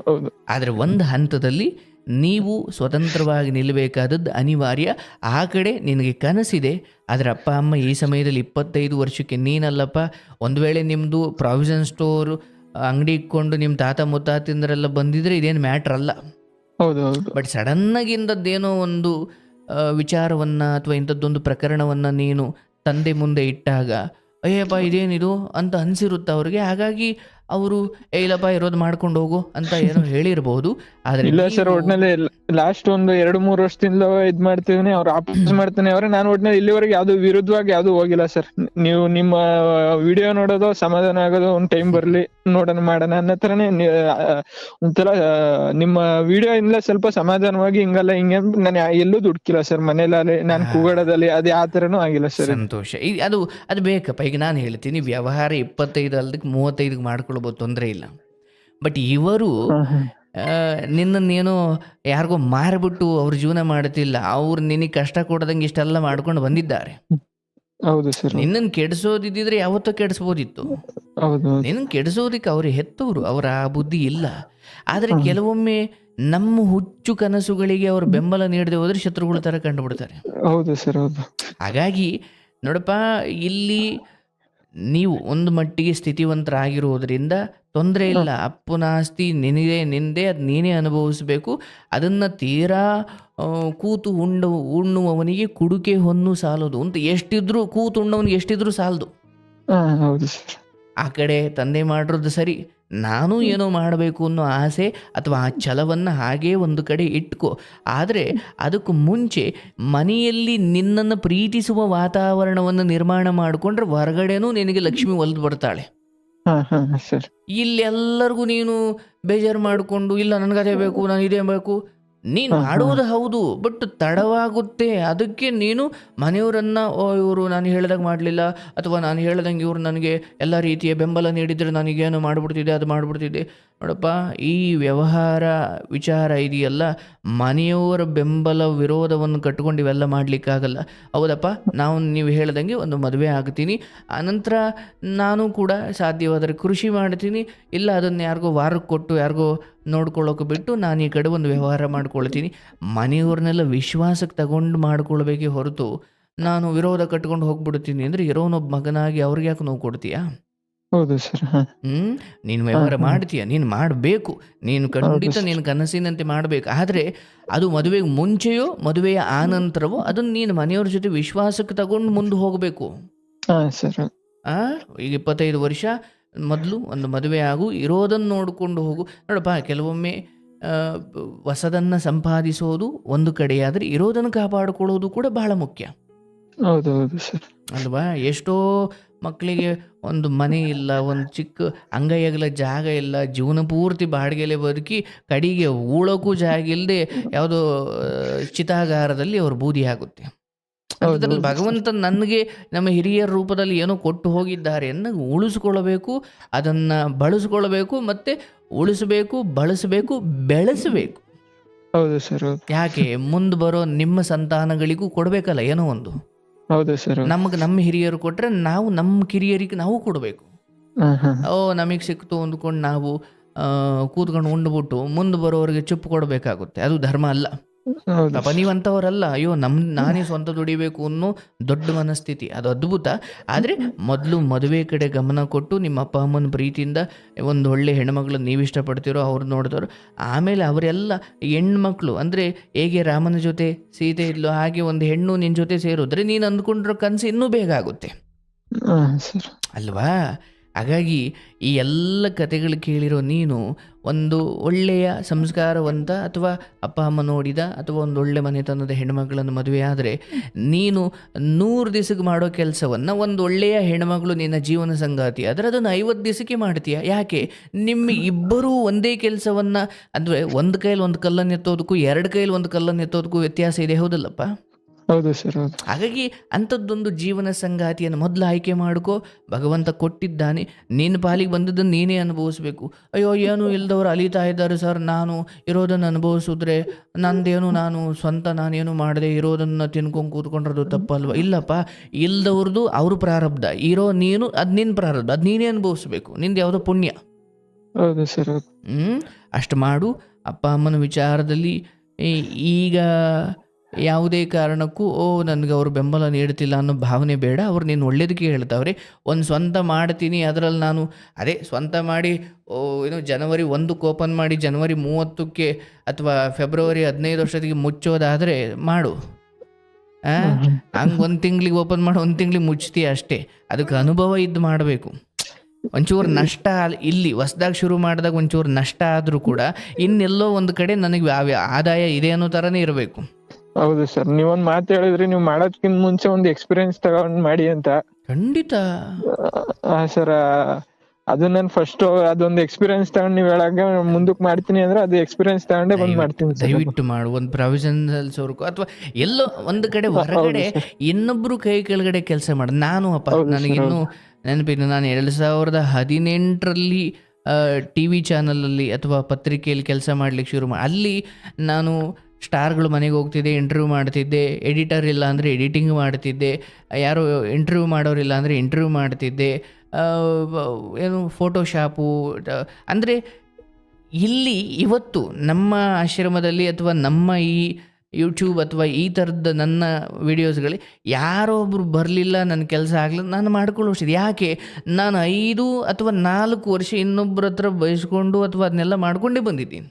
ಹೌದು. ಆದರೆ ಒಂದು ಹಂತದಲ್ಲಿ ನೀವು ಸ್ವತಂತ್ರವಾಗಿ ನಿಲ್ಲಬೇಕಾದದ್ದು ಅನಿವಾರ್ಯ. ಆ ಕಡೆ ನಿನಗೆ ಕನಸಿದೆ. ಆದರೆ ಅಪ್ಪ ಅಮ್ಮ ಈ ಸಮಯದಲ್ಲಿ ಇಪ್ಪತ್ತೈದು ವರ್ಷಕ್ಕೆ ನೀನಲ್ಲಪ್ಪ. ಒಂದು ವೇಳೆ ನಿಮ್ಮದು ಪ್ರಾವಿಷನ್ ಸ್ಟೋರ್ ಅಂಗಡಿ ಇಕ್ಕೊಂಡು ನಿಮ್ಮ ತಾತ ಮುತ್ತಾತಿಂದರೆಲ್ಲ ಬಂದಿದ್ರೆ ಇದೇನು ಮ್ಯಾಟ್ರ್ ಅಲ್ಲ. ಹೌದು ಹೌದು ಬಟ್ ಸಡನ್ನಾಗಿ ಇಂಥದ್ದೇನೋ ಒಂದು ವಿಚಾರವನ್ನು ಅಥವಾ ಇಂಥದ್ದೊಂದು ಪ್ರಕರಣವನ್ನು ನೀನು ತಂದೆ ಮುಂದೆ ಇಟ್ಟಾಗ ಅಯ್ಯಪ್ಪ ಇದೇನಿದು? ಅಂತ ಅನಿಸಿರುತ್ತೆ ಅವ್ರಿಗೆ. ಹಾಗಾಗಿ ಅವರು ಇಲ್ಲಪ್ಪ ಇರೋದು ಮಾಡ್ಕೊಂಡು ಹೋಗು ಅಂತ ಏನೋ ಹೇಳಿರಬಹುದು ಆದ್ರೆ ಇಲ್ಲ ಸರ್ ಒಟ್ನಲ್ಲಿ ಲಾಸ್ಟ್ ಒಂದು ಎರಡು ಮೂರು ವರ್ಷದಿಂದ ಇದ್ ಮಾಡ್ತಿದೀನಿ ಅವ್ರು ಆಪೋಸ್ ಮಾಡ್ತಾನೆ ಅವ್ರೆ. ನಾನು ಒಟ್ನಲ್ಲಿ ಇಲ್ಲಿವರೆಗೆ ಯಾವ್ದು ವಿರುದ್ಧವಾಗಿ ಯಾವ್ದು ಹೋಗಿಲ್ಲ ಸರ್. ನೀವು ನಿಮ್ಮ ವಿಡಿಯೋ ನೋಡೋದು ಸಮಾಧಾನ ಆಗೋದು ಒಂದ್ ಟೈಮ್ ಬರ್ಲಿ ನೋಡೋಣ ಮಾಡೋಣ ಅನ್ನೋ ತರನೇ ಒಂಥರ ನಿಮ್ಮ ವಿಡಿಯೋ ಇಂದ ಸ್ವಲ್ಪ ಸಮಾಧಾನವಾಗಿ ಹಿಂಗಲ್ಲ ಹಿಂಗೆ ನಾನು ಎಲ್ಲೂ ದುಡ್ಕಿಲ್ಲ ಸರ್. ಮನೇಲಿ ನಾನು ಕೂಗಾಡೋದಲ್ಲಿ ಅದು ಯಾವ ತರನೂ ಆಗಿಲ್ಲ ಸರ್. ಸಂತೋಷ. ಅದು ಅದು ಬೇಕಪ್ಪ. ಈಗ ನಾನು ಹೇಳ್ತೀನಿ ವ್ಯವಹಾರ ಇಪ್ಪತ್ತೈದು ಅಲ್ದಕ್ಕೆ ಮೂವತ್ತೈದಕ್ಕೆ ಮಾಡ್ಕೊಳ್ಬೋದು ತೊಂದರೆ ಇಲ್ಲ. ಬಟ್ ಇವರು ನಿನ್ನನ್ನೇನೋ ಯಾರಿಗೋ ಮಾರಿಬಿಟ್ಟು ಅವ್ರ ಜೀವನ ಮಾಡುತ್ತಿಲ್ಲ ಅವ್ರು ನಿನಗೆ ಕಷ್ಟ ಕೊಡದಂಗೆ ಇಷ್ಟೆಲ್ಲ ಮಾಡ್ಕೊಂಡು ಬಂದಿದ್ದಾರೆ. ಹೌದು ಸರ್. ನಿನ್ನನ್ನು ಕೆಡಿಸೋದಿದ್ದಿದ್ರೆ ಯಾವತ್ತೋ ಕೆಡಿಸ್ಬೋದಿತ್ತು. ನಿನ್ನ ಕೆಡಿಸೋದಕ್ಕೆ ಅವ್ರು ಹೆತ್ತವರು ಅವರ ಆ ಬುದ್ಧಿ ಇಲ್ಲ. ಆದರೆ ಕೆಲವೊಮ್ಮೆ ನಮ್ಮ ಹುಚ್ಚು ಕನಸುಗಳಿಗೆ ಅವರು ಬೆಂಬಲ ನೀಡದೆ ಹೋದ್ರೆ ಶತ್ರುಗಳ ತರ ಕಂಡುಬಿಡ್ತಾರೆ. ಹೌದು ಸರ್ ಹೌದು. ಹಾಗಾಗಿ ನೋಡಪ್ಪ ಇಲ್ಲಿ ನೀವು ಒಂದು ಮಟ್ಟಿಗೆ ಸ್ಥಿತಿವಂತರಾಗಿರುವುದರಿಂದ ತೊಂದರೆ ಇಲ್ಲ. ಅಪ್ಪನ ಆಸ್ತಿ ನಿನಗೆ ನಿಂದೆ ಅದು ನೀನೇ ಅನುಭವಿಸಬೇಕು. ಅದನ್ನು ತೀರಾ ಕೂತು ಉಂಡು ಉಣ್ಣುವವನಿಗೆ ಕುಡುಕೆ ಹೊನ್ನು ಸಾಲದು. ಅಂತ ಎಷ್ಟಿದ್ರು ಕೂತು ಉಣ್ಣವನಿಗೆ ಎಷ್ಟಿದ್ರು ಸಾಲದು. ಆ ಕಡೆ ತಂದೆ ಮಾಡಿರೋದು ಸರಿ. ನಾನು ಏನೋ ಮಾಡಬೇಕು ಅನ್ನೋ ಆಸೆ ಅಥವಾ ಆ ಛಲವನ್ನು ಹಾಗೇ ಒಂದು ಕಡೆ ಇಟ್ಕೋ. ಆದರೆ ಅದಕ್ಕೂ ಮುಂಚೆ ಮನೆಯಲ್ಲಿ ನಿನ್ನನ್ನು ಪ್ರೀತಿಸುವ ವಾತಾವರಣವನ್ನು ನಿರ್ಮಾಣ ಮಾಡಿಕೊಂಡ್ರೆ ಹೊರಗಡೆನೂ ನಿನಗೆ ಲಕ್ಷ್ಮಿ ಒಲಿದು ಬರ್ತಾಳೆ. ಹಾ ಹಾ ಸರ್. ಇಲ್ಲೆಲ್ಲರಿಗೂ ನೀನು ಬೇಜಾರು ಮಾಡಿಕೊಂಡು ಇಲ್ಲ ನನಗದೇ ಬೇಕು ನಾನು ಇದೇ ಬೇಕು ನೀನು ಹಾ. ಹೌದು ಬಟ್ ತಡವಾಗುತ್ತೆ. ಅದಕ್ಕೆ ನೀನು ಮನೆಯವರನ್ನ ಓ ಇವರು ನಾನು ಹೇಳ್ದಂಗೆ ಮಾಡಲಿಲ್ಲ ಅಥವಾ ನಾನು ಹೇಳ್ದಂಗೆ ಇವರು ನನಗೆ ಎಲ್ಲ ರೀತಿಯ ಬೆಂಬಲ ನೀಡಿದರೆ ನನಗೇನು ಮಾಡಿಬಿಡ್ತಿದ್ದೆ ಅದು ಮಾಡಿಬಿಡ್ತಿದ್ದೆ ನೋಡಪ್ಪ ಈ ವ್ಯವಹಾರ ವಿಚಾರ ಇದೆಯಲ್ಲ ಮನೆಯವರ ಬೆಂಬಲ ವಿರೋಧವನ್ನು ಕಟ್ಕೊಂಡು ಇವೆಲ್ಲ ಮಾಡಲಿಕ್ಕಾಗಲ್ಲ. ಹೌದಪ್ಪ ನಾವು ನೀವು ಹೇಳ್ದಂಗೆ ಒಂದು ಮದುವೆ ಆಗ್ತೀನಿ. ಆನಂತರ ನಾನು ಕೂಡ ಸಾಧ್ಯವಾದರೆ ಕೃಷಿ ಮಾಡ್ತೀನಿ. ಇಲ್ಲ ಅದನ್ನು ಯಾರಿಗೋ ವಾರಕ್ಕೆ ಕೊಟ್ಟು ಯಾರಿಗೋ ನೋಡ್ಕೊಳ್ಳೋಕೆ ಬಿಟ್ಟು ನಾನು ಈ ಕಡೆ ಒಂದು ವ್ಯವಹಾರ ಮಾಡ್ಕೊಳ್ತೀನಿ. ಮನೆಯವ್ರನ್ನೆಲ್ಲ ವಿಶ್ವಾಸಕ್ಕೆ ತಗೊಂಡು ಮಾಡ್ಕೊಳ್ಬೇಕೇ ಹೊರತು ನಾನು ವಿರೋಧ ಕಟ್ಕೊಂಡು ಹೋಗ್ಬಿಡ್ತೀನಿ ಅಂದರೆ ಇರೋನೊಬ್ಬ ಮಗನಾಗಿ ಅವ್ರಿಗೆ ಯಾಕೆ ನೋವು ಕೊಡ್ತೀಯಾ? ಹೌದು ಸರ್ ಹ್ಮ್ ನೀನು ವ್ಯವಹಾರ. ಮಾಡ್ತೀಯ? ನೀನು ಮಾಡಬೇಕು. ನೀನು ಖಂಡಿತ ನೀನು ಕನಸಿನಂತೆ ಮಾಡಬೇಕು. ಆದರೆ ಅದು ಮದುವೆಗೆ ಮುಂಚೆಯೋ ಮದುವೆಯ ಆನಂತರವೋ ಅದನ್ನು ನೀನು ಮನೆಯವ್ರ ಜೊತೆ ವಿಶ್ವಾಸಕ್ಕೆ ತಗೊಂಡು ಮುಂದೆ ಹೋಗಬೇಕು. ಹಾ ಸರ್ ಆ ಈಗ ಇಪ್ಪತ್ತೈದು ವರ್ಷ ಮೊದಲು ಒಂದು ಮದುವೆ ಆಗು ಇರೋದನ್ನು ನೋಡಿಕೊಂಡು ಹೋಗು. ನೋಡಪ್ಪ ಕೆಲವೊಮ್ಮೆ ಹೊಸದನ್ನು ಸಂಪಾದಿಸೋದು ಒಂದು ಕಡೆಯಾದರೆ ಇರೋದನ್ನು ಕಾಪಾಡಿಕೊಳ್ಳೋದು ಕೂಡ ಬಹಳ ಮುಖ್ಯ. ಹೌದು ಹೌದು ಸರ್. ಅಲ್ವಾ? ಎಷ್ಟೋ ಮಕ್ಕಳಿಗೆ ಒಂದು ಮನೆ ಇಲ್ಲ ಒಂದು ಚಿಕ್ಕ ಅಂಗೈಯಾಗಲ ಜಾಗ ಇಲ್ಲ ಜೀವನ ಪೂರ್ತಿ ಬಾಡಿಗೆಲೆ ಬದುಕಿ ಕಡೆಗೆ ಊಳೋಕ್ಕೂ ಜಾಗ ಇಲ್ಲದೆ ಯಾವುದೋ ಚಿತಾಗಾರದಲ್ಲಿ ಅವ್ರ ಬೂದಿ ಆಗುತ್ತೆ. ಅಂಥದ್ರಲ್ಲಿ ಹೌದು. ಭಗವಂತ ನನಗೆ ನಮ್ಮ ಹಿರಿಯರ ರೂಪದಲ್ಲಿ ಏನೋ ಕೊಟ್ಟು ಹೋಗಿದ್ದಾರೆ ಅನ್ನ ಉಳಿಸ್ಕೊಳ್ಬೇಕು ಅದನ್ನು ಬಳಸ್ಕೊಳ್ಬೇಕು ಮತ್ತು ಉಳಿಸಬೇಕು ಬಳಸಬೇಕು ಬೆಳೆಸಬೇಕು. ಹೌದು ಸರ್ ಯಾಕೆ? ಮುಂದೆ ಬರೋ ನಿಮ್ಮ ಸಂತಾನಗಳಿಗೂ ಕೊಡಬೇಕಲ್ಲ ಏನೋ ಒಂದು. ಹೌದು ಸರ್. ನಮಗೆ ನಮ್ಮ ಹಿರಿಯರು ಕೊಟ್ಟರೆ ನಾವು ನಮ್ಮ ಕಿರಿಯರಿಗೆ ನಾವು ಕೊಡಬೇಕು. ಓ ನಮಗೆ ಸಿಕ್ತು ಅಂದ್ಕೊಂಡು ನಾವು ಕೂತ್ಕೊಂಡು ಉಂಡ್ಬಿಟ್ಟು ಮುಂದೆ ಬರೋರಿಗೆ ಚುಪ್ಪು ಕೊಡಬೇಕಾಗುತ್ತೆ. ಅದು ಧರ್ಮ ಅಲ್ಲ. ಪಾಪ ಅಯ್ಯೋ ನಮ್ ನಾನೇ ಸ್ವಂತ ದುಡಿಬೇಕು ಅನ್ನೋ ದೊಡ್ಡ ಮನಸ್ಥಿತಿ. ಅದು ಅದ್ಭುತ. ಆದರೆ ಮೊದಲು ಮದುವೆ ಕಡೆ ಗಮನ ಕೊಟ್ಟು ನಿಮ್ಮ ಅಪ್ಪ ಅಮ್ಮನ ಪ್ರೀತಿಯಿಂದ ಒಂದು ಒಳ್ಳೆ ಹೆಣ್ಮಕ್ಳನ್ನ ನೀವು ಇಷ್ಟಪಡ್ತಿರೋ ಅವ್ರು ನೋಡಿದವರು. ಆಮೇಲೆ ಅವರೆಲ್ಲ ಹೆಣ್ಮಕ್ಳು ಅಂದ್ರೆ ಹೇಗೆ ರಾಮನ ಜೊತೆ ಸೀತೆ ಇದ್ಲು ಹಾಗೆ ಒಂದು ಹೆಣ್ಣು ನಿನ್ನ ಜೊತೆ ಸೇರಿದ್ರೆ ನೀನು ಅಂದ್ಕೊಂಡ್ರ ಕನಸು ಇನ್ನೂ ಬೇಗ ಆಗುತ್ತೆ. ಅಲ್ವಾ? ಹಾಗಾಗಿ ಈ ಎಲ್ಲ ಕತೆಗಳು ಕೇಳಿರೋ ನೀನು ಒಂದು ಒಳ್ಳೆಯ ಸಂಸ್ಕಾರವಂತ ಅಥವಾ ಅಪ್ಪ ಅಮ್ಮ ನೋಡಿದ ಅಥವಾ ಒಂದು ಒಳ್ಳೆ ಮನೆತನದ ಹೆಣ್ಮಗಳನ್ನು ಮದುವೆ ಆದರೆ ನೀನು ನೂರು ದಿವಸಕ್ಕೆ ಮಾಡೋ ಕೆಲಸವನ್ನು ಒಂದು ಒಳ್ಳೆಯ ಹೆಣ್ಮಗಳು ನಿನ್ನ ಜೀವನ ಸಂಗಾತಿ. ಆದರೆ ಅದನ್ನು ಐವತ್ತು ದಿವಸಕ್ಕೆ ಮಾಡ್ತೀಯ? ಯಾಕೆ? ನಿಮ್ಮ ಇಬ್ಬರೂ ಒಂದೇ ಕೆಲಸವನ್ನು, ಅಂದರೆ ಒಂದು ಕೈಲಿ ಒಂದು ಕಲ್ಲನ್ನು ಎತ್ತೋದಕ್ಕೂ ಎರಡು ಕೈಲಿ ಒಂದು ಕಲ್ಲನ್ನು ಎತ್ತೋದಕ್ಕೂ ವ್ಯತ್ಯಾಸ ಇದೆ, ಹೌದಲ್ಲಪ್ಪ? ಹೌದು ಸರ್ ಹೌದು. ಹಾಗಾಗಿ ಅಂಥದ್ದೊಂದು ಜೀವನ ಸಂಗಾತಿಯನ್ನು ಮೊದಲು ಆಯ್ಕೆ ಮಾಡ್ಕೋ. ಭಗವಂತ ಕೊಟ್ಟಿದ್ದಾನೆ. ನಿನ್ನ ಪಾಲಿಗೆ ಬಂದದ್ದನ್ನು ನೀನೇ ಅನುಭವಿಸ್ಬೇಕು. ಅಯ್ಯೋ ಏನು ಇಲ್ದವ್ರು ಅಲಿತಾ ಇದ್ದಾರೆ ಸರ್. ನಾನು ಇರೋದನ್ನು ಅನುಭವಿಸಿದ್ರೆ ನಂದೇನು ನಾನು ಸ್ವಂತ ನಾನೇನು ಮಾಡಿದೆ ಇರೋದನ್ನು ತಿನ್ಕೊಂಡು ಕೂತ್ಕೊಂಡಿರೋದು ತಪ್ಪಲ್ವ? ಇಲ್ಲಪ್ಪ. ಇಲ್ದವ್ರದ್ದು ಅವ್ರ ಪ್ರಾರಬ್ಧ. ಇರೋ ನೀನು ಅದು ನಿನ್ನ ಪ್ರಾರಬ್ಧ. ಅದು ನೀನೇ ಅನುಭವಿಸ್ಬೇಕು. ನಿಂದು ಯಾವುದೋ ಪುಣ್ಯ. ಹೌದು ಸರ್ ಹ್ಞೂ ಅಷ್ಟು ಮಾಡು. ಅಪ್ಪ ಅಮ್ಮನ ವಿಚಾರದಲ್ಲಿ ಈಗ ಯಾವುದೇ ಕಾರಣಕ್ಕೂ, ಓ, ನನಗೆ ಅವರು ಬೆಂಬಲ ನೀಡ್ತಿಲ್ಲ ಅನ್ನೋ ಭಾವನೆ ಬೇಡ. ಅವ್ರು ನೀನು ಒಳ್ಳೇದಕ್ಕೆ ಹೇಳ್ತಾವ್ರೆ. ಒಂದು ಸ್ವಂತ ಮಾಡ್ತೀನಿ, ಅದರಲ್ಲಿ ನಾನು, ಅದೇ ಸ್ವಂತ ಮಾಡಿ, ಓ, ಏನು ಜನವರಿ ಒಂದಕ್ಕೆ ಓಪನ್ ಮಾಡಿ, ಜನವರಿ ಮೂವತ್ತಕ್ಕೆ ಅಥವಾ ಫೆಬ್ರವರಿ ಹದಿನೈದು ವರ್ಷದಿಗೆ ಮುಚ್ಚೋದಾದರೆ ಮಾಡು? ಹಂಗೆ ಒಂದು ತಿಂಗ್ಳಿಗೆ ಓಪನ್ ಮಾಡಿ, ಒಂದು ತಿಂಗ್ಳಿಗೆ ಮುಚ್ತೀಯ ಅಷ್ಟೇ. ಅದಕ್ಕೆ ಅನುಭವ ಇದ್ದು ಮಾಡಬೇಕು. ಒಂಚೂರು ನಷ್ಟ ಇಲ್ಲಿ, ಹೊಸ್ದಾಗಿ ಶುರು ಮಾಡಿದಾಗ ಒಂಚೂರು ನಷ್ಟ ಆದರೂ ಕೂಡ ಇನ್ನೆಲ್ಲೋ ಒಂದು ಕಡೆ ನನಗೆ ಆದಾಯ ಇದೆ ಅನ್ನೋ ಥರನೇ ಇರಬೇಕು. ಹೌದು ಸರ್. ನೀವೊಂದ್ ಮಾತು ಹೇಳಿದ್ರಿ ನೀವು ಮಾಡೋದ್ಕಿಂತ ಮುಂಚೆ ಒಂದು ಎಕ್ಸ್ಪೀರಿಯನ್ಸ್ ತಗೊಂಡ್ ಮಾಡಿ ಅಂತ. ಖಂಡಿತ. ಆ ಸರ್ ಅದು ನಾನು ಫಸ್ಟ್ ಅದೊಂದು ಎಕ್ಸ್ಪೀರಿಯನ್ಸ್ ತಗೊಂಡ್ ನೀವ್ ಹೇಳಾಗ ಮುಂದಕ್ಕೆ ಮಾಡ್ತೀನಿ ಅಂದ್ರೆ ಅದು ಎಕ್ಸ್ಪೀರಿಯನ್ಸ್ ತಗೊಂಡೇ ಬಂದ್ ಮಾಡ್ತೀನಿ ಸರ್. ದಯವಿಟ್ಟು ಮಾಡು. ಒಂದು ಪ್ರಾವಿಷನ್ ಸೋರ್ಕು ಅಥವಾ ಎಲ್ಲೋ ಒಂದು ಕಡೆ ಹೊರಗಡೆ ಇನ್ನೊಬ್ರು ಕೈ ಕೆಳಗಡೆ ಕೆಲಸ ಮಾಡ. ನಾನು ಅಪ್ಪ ಹೌದು ಇನ್ನು ನನಗಿನ್ನೂ ನೆನಪಿದೆ ನಾನು ಎರಡು ಸಾವಿರದ ಹದಿನೆಂಟರಲ್ಲಿ ಟಿ ವಿ ಚಾನಲಲ್ಲಿ ಅಥವಾ ಪತ್ರಿಕೆಯಲ್ಲಿ ಕೆಲಸ ಮಾಡ್ಲಿಕ್ಕೆ ಶುರು ಮಾಡಿ ಅಲ್ಲಿ ನಾನು ಸ್ಟಾರ್ಗಳು ಮನೆಗೆ ಹೋಗ್ತಿದ್ದೆ ಇಂಟರ್ವ್ಯೂ ಮಾಡ್ತಿದ್ದೆ ಎಡಿಟರ್ ಇಲ್ಲ ಅಂದರೆ ಎಡಿಟಿಂಗ್ ಮಾಡ್ತಿದ್ದೆ ಯಾರು ಇಂಟರ್ವ್ಯೂ ಮಾಡೋರಿಲ್ಲ ಅಂದರೆ ಇಂಟರ್ವ್ಯೂ ಮಾಡ್ತಿದ್ದೆ ಏನು ಫೋಟೋಶಾಪು ಅಂದರೆ ಇಲ್ಲಿ ಇವತ್ತು ನಮ್ಮ ಆಶ್ರಮದಲ್ಲಿ ಅಥವಾ ನಮ್ಮ ಈ ಯೂಟ್ಯೂಬ್ ಅಥವಾ ಈ ಥರದ ನನ್ನ ವಿಡಿಯೋಸ್ಗಳಿಗೆ ಯಾರೊಬ್ಬರು ಬರಲಿಲ್ಲ ನನ್ನ ಕೆಲಸ ಆಗಲಿಲ್ಲ ನಾನು ಮಾಡ್ಕೊಳ್ಳೋಷ್ಟಿದೆ ಯಾಕೆ? ನಾನು ಐದು ಅಥವಾ ನಾಲ್ಕು ವರ್ಷ ಇನ್ನೊಬ್ಬರ ಹತ್ರ ಬಯಸ್ಕೊಂಡು ಅಥವಾ ಅದನ್ನೆಲ್ಲ ಮಾಡ್ಕೊಂಡೇ ಬಂದಿದ್ದೀನಿ.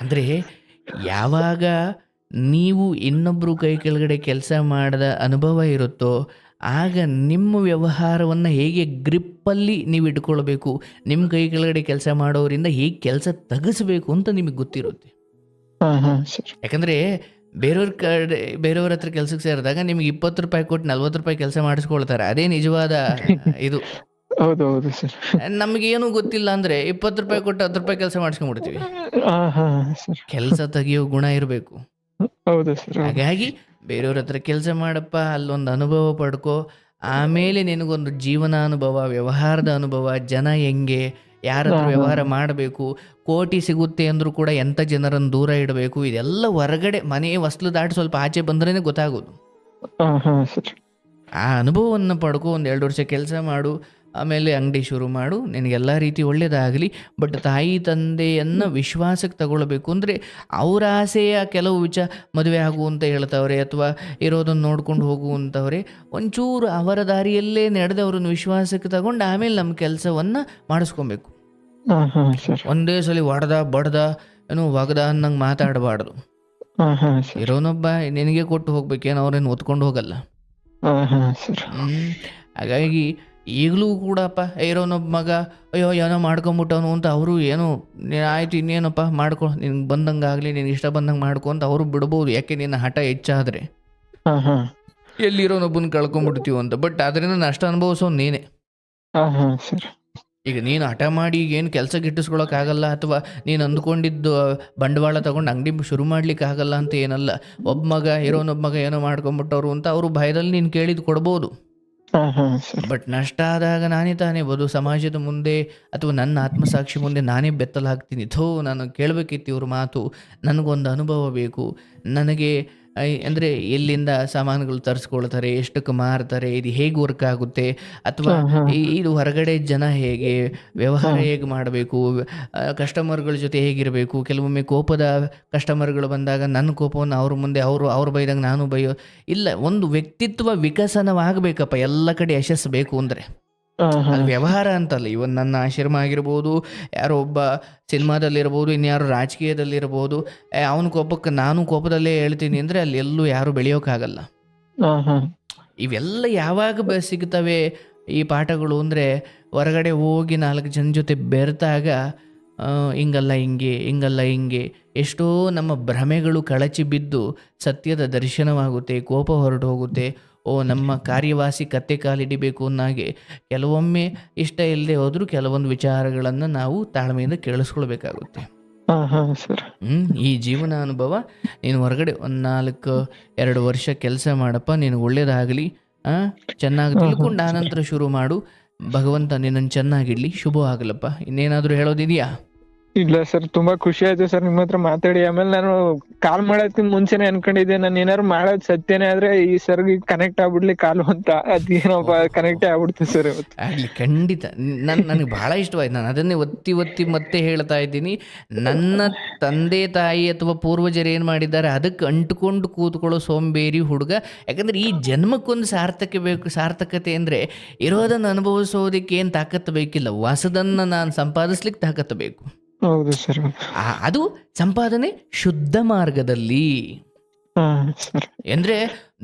ಅಂದರೆ ಯಾವಾಗ ನೀವು ಇನ್ನೊಬ್ಬರು ಕೈ ಕೆಳಗಡೆ ಕೆಲಸ ಮಾಡಿದ ಅನುಭವ ಇರುತ್ತೋ ಆಗ ನಿಮ್ಮ ವ್ಯವಹಾರವನ್ನು ಹೇಗೆ ಗ್ರಿಪ್ಪಲ್ಲಿ ನೀವು ಇಟ್ಕೊಳ್ಬೇಕು? ನಿಮ್ಮ ಕೈ ಕೆಳಗಡೆ ಕೆಲಸ ಮಾಡೋರಿಂದ ಹೇಗೆ ಕೆಲಸ ತಗಸ್ಬೇಕು ಅಂತ ನಿಮಗೆ ಗೊತ್ತಿರುತ್ತೆ. ಯಾಕಂದರೆ ಬೇರೆಯವ್ರ ಕಡೆ ಬೇರೆಯವ್ರ ಹತ್ರ ಕೆಲಸಕ್ಕೆ ಸೇರಿದಾಗ ನಿಮ್ಗೆ ಇಪ್ಪತ್ತು ರೂಪಾಯಿ ಕೊಟ್ಟು ನಲ್ವತ್ತು ರೂಪಾಯಿ ಕೆಲಸ ಮಾಡಿಸ್ಕೊಳ್ತಾರೆ. ಅದೇ ನಿಜವಾದ ಇದು. ಹೌದು ಹೌದು ಸರ್. ನಮಗೇನು ಗೊತ್ತಿಲ್ಲ ಅಂದ್ರೆ ಇಪ್ಪತ್ತು ರೂಪಾಯಿ ಕೊಟ್ಟು ಹತ್ತು ರೂಪಾಯಿ ಕೆಲಸ ಮಾಡಿಸ್ಕೊಂಡ್ಬಿಡ್ತೀವಿ. ಹಾ ಹಾ ಸರ್. ಕೆಲಸ ತೆಗಿಯೋ ಗುಣ ಇರಬೇಕು. ಹೌದು ಸರ್ ಹಾಗಾಗಿ ಬೇರೆಯವ್ರ ಹತ್ರ ಕೆಲಸ ಮಾಡಪ್ಪ ಅಲ್ಲೊಂದು ಅನುಭವ ಪಡ್ಕೋ. ಆಮೇಲೆ ನಿನಗೊಂದು ಜೀವನ ಅನುಭವ ವ್ಯವಹಾರದ ಅನುಭವ ಜನ ಹೆಂಗೆ ಯಾರ ಹತ್ರ ಹಾ, ಹಾ. ವ್ಯವಹಾರ ಮಾಡಬೇಕು ಕೋಟಿ ಸಿಗುತ್ತೆ ಅಂದ್ರೂ ಕೂಡ ಎಂಥ ಜನರನ್ನು ದೂರ ಇಡಬೇಕು ಇದೆಲ್ಲ ಹೊರಗಡೆ ಮನೆ ಹೊಸ್ಲು ದಾಟಿ ಸ್ವಲ್ಪ ಆಚೆ ಬಂದ್ರೇ ಗೊತ್ತಾಗೋದು. ಹಾ ಹಾ ಸರ್. ಆ ಅನುಭವವನ್ನು ಪಡ್ಕೊ ಒಂದು ಎರಡು ವರ್ಷ ಕೆಲಸ ಮಾಡು. ಆಮೇಲೆ ಅಂಗಡಿ ಶುರು ಮಾಡು. ನಿನಗೆಲ್ಲ ರೀತಿ ಒಳ್ಳೆಯದಾಗಲಿ ಬಟ್ ತಾಯಿ ತಂದೆಯನ್ನು ವಿಶ್ವಾಸಕ್ಕೆ ತಗೊಳ್ಬೇಕು ಅಂದರೆ ಅವರ ಆಸೆಯ ಕೆಲವು ವಿಚ ಮದುವೆ ಆಗುವಂತ ಹೇಳ್ತವ್ರೆ ಅಥವಾ ಇರೋದನ್ನು ನೋಡ್ಕೊಂಡು ಹೋಗುವಂಥವ್ರೆ ಒಂಚೂರು ಅವರ ದಾರಿಯಲ್ಲೇ ನಡೆದು ಅವ್ರನ್ನ ವಿಶ್ವಾಸಕ್ಕೆ ತಗೊಂಡು ಆಮೇಲೆ ನಮ್ಮ ಕೆಲಸವನ್ನು ಮಾಡಿಸ್ಕೊಬೇಕು. ಒಂದೇ ಸಲ ಹೊಡೆದ ಬಡ್ದ ಏನೋ ಒಗದ ಅನ್ನಂಗೆ ಮಾತಾಡಬಾರ್ದು. ಇರೋನೊಬ್ಬ ನಿನಗೆ ಕೊಟ್ಟು ಹೋಗ್ಬೇಕೇನು ಅವ್ರೇನು ಒತ್ಕೊಂಡು ಹೋಗಲ್ಲ. ಹಾಗಾಗಿ ಈಗಲೂ ಕೂಡಪ್ಪ ಇರೋನೊಬ್ಬ ಮಗ ಅಯ್ಯೋ ಏನೋ ಮಾಡ್ಕೊಂಬಿಟ್ಟವನು ಅಂತ ಅವರು ಏನು ಆಯ್ತು ಇನ್ನೇನಪ್ಪ ಮಾಡ್ಕೊ ನಿನ್ಗೆ ಬಂದಂಗೆ ಆಗಲಿ ನಿನ್ಗೆ ಇಷ್ಟ ಬಂದಂಗೆ ಮಾಡ್ಕೊ ಅಂತ ಅವರು ಬಿಡ್ಬೋದು ಯಾಕೆ ನಿನ್ನ ಹಠ ಹೆಚ್ಚಾದರೆ. ಎಲ್ಲಿರೋನೊಬ್ಬನ ಕಳ್ಕೊಂಬಿಡ್ತೀವಿ ಅಂತ ಬಟ್ ಅದರಿಂದ ನಷ್ಟ ಅನುಭವಿಸೋ ನೀನೇ. ಈಗ ನೀನು ಹಠ ಮಾಡಿ ಏನು ಕೆಲಸ ಗಿಟ್ಟಿಸ್ಕೊಳಕ್ಕಾಗಲ್ಲ ಅಥವಾ ನೀನು ಅಂದ್ಕೊಂಡಿದ್ದು ಬಂಡವಾಳ ತಗೊಂಡು ಅಂಗಡಿ ಶುರು ಮಾಡ್ಲಿಕ್ಕೆ ಆಗಲ್ಲ ಅಂತ ಏನಲ್ಲ ಒಬ್ಬ ಮಗ ಇರೋನೊಬ್ಬ ಮಗ ಏನೋ ಮಾಡ್ಕೊಂಬಿಟ್ಟವ್ರು ಅಂತ ಅವರು ಭಯದಲ್ಲಿ ನೀನು ಕೇಳಿದ್ದು ಕೊಡ್ಬೋದು. ಬಟ್ ನಷ್ಟ ಆದಾಗ ನಾನೇ ತಾನೇ ಬದು ಸಮಾಜದ ಮುಂದೆ ಅಥವಾ ನನ್ನ ಆತ್ಮಸಾಕ್ಷಿ ಮುಂದೆ ನಾನೇ ಬೆತ್ತಲಾಗ್ತೀನಿ. ಥೋ, ನಾನು ಕೇಳಬೇಕಿತ್ತು ಇವ್ರ ಮಾತು. ನನಗೊಂದು ಅನುಭವ ಬೇಕು. ನನಗೆ ಅಂದರೆ ಎಲ್ಲಿಂದ ಸಾಮಾನುಗಳು ತರಿಸ್ಕೊಳ್ತಾರೆ ಎಷ್ಟಕ್ಕೆ ಮಾರ್ತಾರೆ ಇದು ಹೇಗೆ ವರ್ಕ್ ಆಗುತ್ತೆ ಅಥವಾ ಇದು ಹೊರಗಡೆ ಜನ ಹೇಗೆ ವ್ಯವಹಾರ ಹೇಗೆ ಮಾಡಬೇಕು ಕಸ್ಟಮರ್ಗಳ ಜೊತೆ ಹೇಗಿರಬೇಕು ಕೆಲವೊಮ್ಮೆ ಕೋಪದ ಕಸ್ಟಮರ್ಗಳು ಬಂದಾಗ ನನ್ನ ಕೋಪವನ್ನು ಅವ್ರ ಮುಂದೆ ಅವರು ಅವ್ರು ಬೈದಾಗ ನಾನು ಬೈಯೋ ಇಲ್ಲ ಒಂದು ವ್ಯಕ್ತಿತ್ವ ವಿಕಸನವಾಗಬೇಕಪ್ಪ ಎಲ್ಲ ಕಡೆ ಯಶಸ್ಸು ಬೇಕು ಅಂದರೆ. ಅದು ವ್ಯವಹಾರ ಅಂತಲ್ಲ. ಇವನ್ ನನ್ನ ಆಶ್ರಮ ಆಗಿರ್ಬೋದು ಯಾರೋ ಒಬ್ಬ ಸಿನಿಮಾದಲ್ಲಿರ್ಬೋದು ಇನ್ಯಾರು ರಾಜಕೀಯದಲ್ಲಿರ್ಬೋದು ಅವನ ಕೋಪಕ್ಕೆ ನಾನು ಕೋಪದಲ್ಲೇ ಹೇಳ್ತೀನಿ ಅಂದರೆ ಅಲ್ಲಿ ಎಲ್ಲೂ ಯಾರು ಬೆಳೆಯೋಕ್ಕಾಗಲ್ಲ ಇವೆಲ್ಲ ಯಾವಾಗ ಬ ಸಿಗ್ತವೆ ಈ ಪಾಠಗಳು ಅಂದರೆ ಹೊರಗಡೆ ಹೋಗಿ ನಾಲ್ಕು ಜನ ಜೊತೆ ಬೆರೆತಾಗ ಹಿಂಗಲ್ಲ ಹಿಂಗೆ ಹಿಂಗಲ್ಲ ಹಿಂಗೆ ಎಷ್ಟೋ ನಮ್ಮ ಭ್ರಮೆಗಳು ಕಳಚಿ ಬಿದ್ದು ಸತ್ಯದ ದರ್ಶನವಾಗುತ್ತೆ ಕೋಪ ಹೊರಟು ಹೋಗುತ್ತೆ ಓ ನಮ್ಮ ಕಾರ್ಯವಾಸಿ ಕತ್ತೆ ಕಾಲಿಡಿಬೇಕು ಅನ್ನಾಗೆ ಕೆಲವೊಮ್ಮೆ ಇಷ್ಟ ಇಲ್ಲದೆ ಹೋದರೂ ಕೆಲವೊಂದು ವಿಚಾರಗಳನ್ನು ನಾವು ತಾಳ್ಮೆಯಿಂದ ಕೇಳಿಸ್ಕೊಳ್ಬೇಕಾಗುತ್ತೆ. ಹ್ಮ್ ಈ ಜೀವನ ಅನುಭವ ನೀನು ಹೊರಗಡೆ ಒಂದು ನಾಲ್ಕು ಎರಡು ವರ್ಷ ಕೆಲಸ ಮಾಡಪ್ಪ ನೀನು ಒಳ್ಳೇದಾಗಲಿ ಆ? ಚೆನ್ನಾಗಿ ತಿಳ್ಕೊಂಡು ಆನಂತರ ಶುರು ಮಾಡು. ಭಗವಂತ ನಿನ್ನನ್ನು ಚೆನ್ನಾಗಿಡ್ಲಿ ಶುಭ ಆಗಲಪ್ಪ ಇನ್ನೇನಾದರೂ ಹೇಳೋದಿದೆಯಾ? ಇಲ್ಲ ಸರ್ ತುಂಬಾ ಖುಷಿ ಆಯ್ತು ಸರ್ ನಿಮ್ಮ ಹತ್ರ ಮಾತಾಡಿ. ಆಮೇಲೆ ನಾನು ಕಾಲ್ ಮಾಡೋದಕ್ಕಿಂತ ಮುಂಚೆನೆ ಅನ್ಕೊಂಡಿದ್ದೆ. ನಾನು ಏನಾದ್ರು ಮಾಡೋದ್ ಸತ್ಯನೇ ಆದ್ರೆ ಈ ಸರ್ಗೆ ಕನೆಕ್ಟ್ ಆಗ್ಬಿಡ್ಲಿ ಕಾಲು ಅಂತ. ಅದೇನಪ್ಪ ಕನೆಕ್ಟ್ ಆಗ್ಬಿಡ್ತು ಸರ್ ಇವತ್ತು. ಆಗಲಿ ಖಂಡಿತ. ನನ್ ನನಗೆ ಬಹಳ ಇಷ್ಟವಾಯ್ತು. ನಾನು ಅದನ್ನೇ ಒತ್ತಿ ಒತ್ತಿ ಮತ್ತೆ ಹೇಳ್ತಾ ಇದ್ದೀನಿ. ನನ್ನ ತಂದೆ ತಾಯಿ ಅಥವಾ ಪೂರ್ವಜರು ಏನು ಮಾಡಿದ್ದಾರೆ ಅದಕ್ಕೆ ಅಂಟುಕೊಂಡು ಕೂತ್ಕೊಳ್ಳೋ ಸೋಂಬೇರಿ ಹುಡುಗ. ಯಾಕಂದ್ರೆ ಈ ಜನ್ಮಕ್ಕೊಂದು ಸಾರ್ಥಕ ಬೇಕು ಸಾರ್ಥಕತೆ ಅಂದರೆ ಇರೋದನ್ನು ಅನುಭವಿಸೋದಕ್ಕೆ ಏನು ತಾಕತ್ತು ಬೇಕಿಲ್ಲ. ಹೊಸದನ್ನು ನಾನು ಸಂಪಾದಿಸ್ಲಿಕ್ಕೆ ತಾಕತ್ತು ಬೇಕು. ಹೌದು ಸರ್ ಅದು ಸಂಪಾದನೆ ಶುದ್ಧ ಮಾರ್ಗದಲ್ಲಿ. ಅಂದರೆ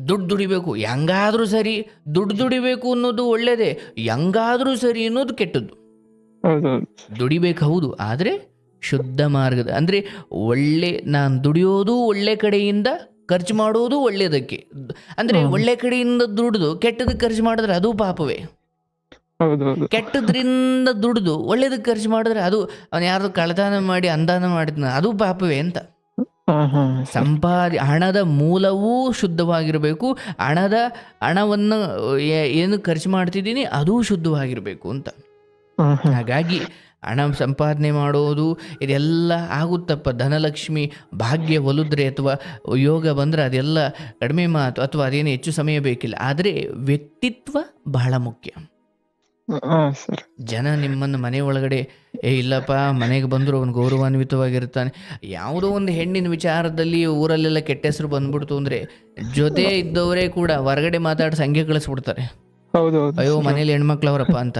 ದುಡ್ಡು ದುಡಿಬೇಕು ಹೆಂಗಾದ್ರೂ ಸರಿ ದುಡ್ಡು ದುಡಿಬೇಕು ಅನ್ನೋದು ಒಳ್ಳೇದೇ ಹೆಂಗಾದ್ರೂ ಸರಿ ಅನ್ನೋದು ಕೆಟ್ಟದ್ದು. ದುಡಿಬೇಕು ಹೌದು ಆದರೆ ಶುದ್ಧ ಮಾರ್ಗದ ಅಂದರೆ ಒಳ್ಳೆ ನಾನು ದುಡಿಯೋದು ಒಳ್ಳೆ ಕಡೆಯಿಂದ ಖರ್ಚು ಮಾಡೋದು ಒಳ್ಳೆಯದಕ್ಕೆ ಅಂದರೆ ಒಳ್ಳೆ ಕಡೆಯಿಂದ ದುಡಿದು ಕೆಟ್ಟದಕ್ಕೆ ಖರ್ಚು ಮಾಡಿದ್ರೆ ಅದು ಪಾಪವೇ. ಕೆಟ್ಟದ್ರಿಂದ ದುಡಿದು ಒಳ್ಳೇದಕ್ಕೆ ಖರ್ಚು ಮಾಡಿದ್ರೆ ಅದು ಅವನು ಯಾರ್ದು ಕಳತನ ಮಾಡಿ ಅಂದಾನ ಮಾಡಿದ್ನ ಅದು ಪಾಪವೇ ಅಂತ. ಸಂಪಾದಿ ಹಣದ ಮೂಲವೂ ಶುದ್ಧವಾಗಿರಬೇಕು ಹಣದ ಹಣವನ್ನು ಏನು ಖರ್ಚು ಮಾಡ್ತಿದ್ದೀನಿ ಅದೂ ಶುದ್ಧವಾಗಿರಬೇಕು ಅಂತ. ಹಾಗಾಗಿ ಹಣ ಸಂಪಾದನೆ ಮಾಡೋದು ಇದೆಲ್ಲ ಆಗುತ್ತಪ್ಪ. ಧನಲಕ್ಷ್ಮಿ ಭಾಗ್ಯ ಒಲಿದ್ರೆ ಅಥವಾ ಯೋಗ ಬಂದರೆ ಅದೆಲ್ಲ ಕಡಿಮೆ ಮಾತು ಅಥವಾ ಅದೇನು ಹೆಚ್ಚು ಸಮಯ ಬೇಕಿಲ್ಲ. ಆದರೆ ವ್ಯಕ್ತಿತ್ವ ಬಹಳ ಮುಖ್ಯ. ಹಾ ಸರ್. ಜನ ನಿಮ್ಮನ್ನು ಮನೆ ಒಳಗಡೆ ಏ ಇಲ್ಲಪ್ಪ ಮನೆಗೆ ಬಂದರೂ ಅವನು ಗೌರವಾನ್ವಿತವಾಗಿರ್ತಾನೆ. ಯಾವುದೋ ಒಂದು ಹೆಣ್ಣಿನ ವಿಚಾರದಲ್ಲಿ ಊರಲ್ಲೆಲ್ಲ ಕೆಟ್ಟ ಹೆಸರು ಬಂದ್ಬಿಡ್ತು ಅಂದ್ರೆ ಜೊತೆ ಇದ್ದವರೇ ಕೂಡ ಹೊರಗಡೆ ಮಾತಾಡಿ ಸಂಖ್ಯೆ ಕಳಿಸ್ಬಿಡ್ತಾರೆ. ಅಯ್ಯೋ ಮನೇಲಿ ಹೆಣ್ಮಕ್ಳವರಪ್ಪ ಅಂತ.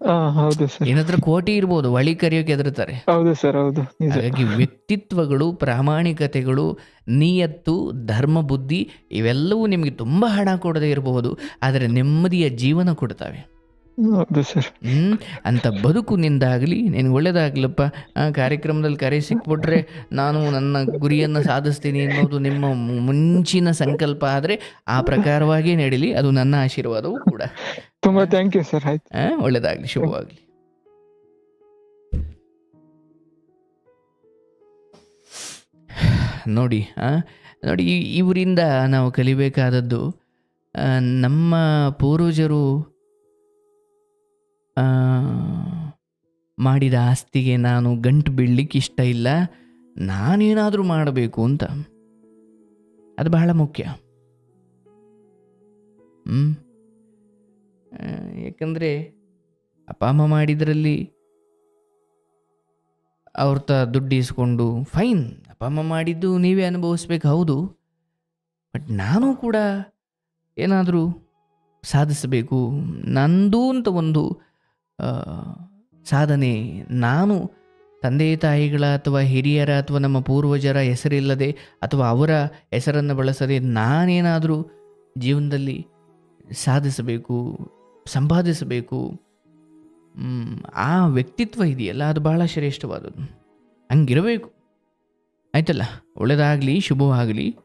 ಹಾ ಹೌದು ಸರ್. ಏನತ್ರ ಕೋಟಿ ಇರ್ಬೋದು ಒಳಿ ಕರೆಯೋಕೆ ಎದುರುತ್ತಾರೆ ಹೌದು ಸರ್ ಹೌದು ನಿಜ. ಹಾಗಾಗಿ ವ್ಯಕ್ತಿತ್ವಗಳು ಪ್ರಾಮಾಣಿಕತೆಗಳು ನಿಯತ್ತು ಧರ್ಮ ಬುದ್ಧಿ ಇವೆಲ್ಲವೂ ನಿಮಗೆ ತುಂಬ ಹಣ ಕೊಡದೇ ಇರಬಹುದು ಆದರೆ ನೆಮ್ಮದಿಯ ಜೀವನ ಕೊಡ್ತವೆ. ಹೌದು ಸರ್. ಹ್ಞೂ ಅಂತ ಬದುಕು ನಿಂದಾಗಲಿ ನಿನಗೆ ಒಳ್ಳೇದಾಗಲಪ್ಪ ಕಾರ್ಯಕ್ರಮದಲ್ಲಿ ಕರೆ ಸಿಕ್ಬಿಟ್ರೆ ನಾನು ನನ್ನ ಗುರಿಯನ್ನು ಸಾಧಿಸ್ತೀನಿ ಅನ್ನೋದು ನಿಮ್ಮ ಮುಂಚಿನ ಸಂಕಲ್ಪ ಆದರೆ ಆ ಪ್ರಕಾರವಾಗಿ ನಡೀಲಿ ಅದು ನನ್ನ ಆಶೀರ್ವಾದವೂ ಕೂಡ. ತುಂಬಾ ಥ್ಯಾಂಕ್ ಯು ಸರ್ ಆಯ್ತು. ಹಾಂ ಒಳ್ಳೇದಾಗ್ಲಿ ಶುಭವಾಗಲಿ. ನೋಡಿ ನೋಡಿ ಇವರಿಂದ ನಾವು ಕಲಿಬೇಕಾದದ್ದು ನಮ್ಮ ಪೂರ್ವಜರು ಮಾಡಿದ ಆಸ್ತಿಗೆ ನಾನು ಗಂಟು ಬೀಳಲಿಕ್ಕೆ ಇಷ್ಟ ಇಲ್ಲ. ನಾನೇನಾದರೂ ಮಾಡಬೇಕು ಅಂತ. ಅದು ಬಹಳ ಮುಖ್ಯ. ಹ್ಞೂ ಯಾಕಂದರೆ ಅಪ್ಪ, ಅಮ್ಮ ಮಾಡಿದ್ರಲ್ಲಿ ಅವ್ರ ತ ದುಡ್ಡು ಇಸ್ಕೊಂಡು ಫೈನ್. ಅಪ್ಪ, ಅಮ್ಮ ಮಾಡಿದ್ದು ನೀವೇ ಅನುಭವಿಸ್ಬೇಕು, ಹೌದು. ಬಟ್ ನಾನು ಕೂಡ ಏನಾದರೂ ಸಾಧಿಸಬೇಕು. ನಂದು ಅಂತ ಒಂದು ಸಾಧನೆ. ನಾನು ತಂದೆ ತಾಯಿಗಳ ಅಥವಾ ಹಿರಿಯರ ಅಥವಾ ನಮ್ಮ ಪೂರ್ವಜರ ಹೆಸರಿಲ್ಲದೆ ಅಥವಾ ಅವರ ಹೆಸರನ್ನು ಬಳಸದೆ ನಾನೇನಾದರೂ ಜೀವನದಲ್ಲಿ ಸಾಧಿಸಬೇಕು, ಸಂಪಾದಿಸಬೇಕು ಆ ವ್ಯಕ್ತಿತ್ವ ಇದೆಯಲ್ಲ, ಅದು ಬಹಳ ಶ್ರೇಷ್ಠವಾದದ್ದು. ಹಂಗಿರಬೇಕು. ಆಯ್ತಲ್ಲ? ಒಳ್ಳೆಯದಾಗಲಿ ಶುಭವಾಗಲಿ.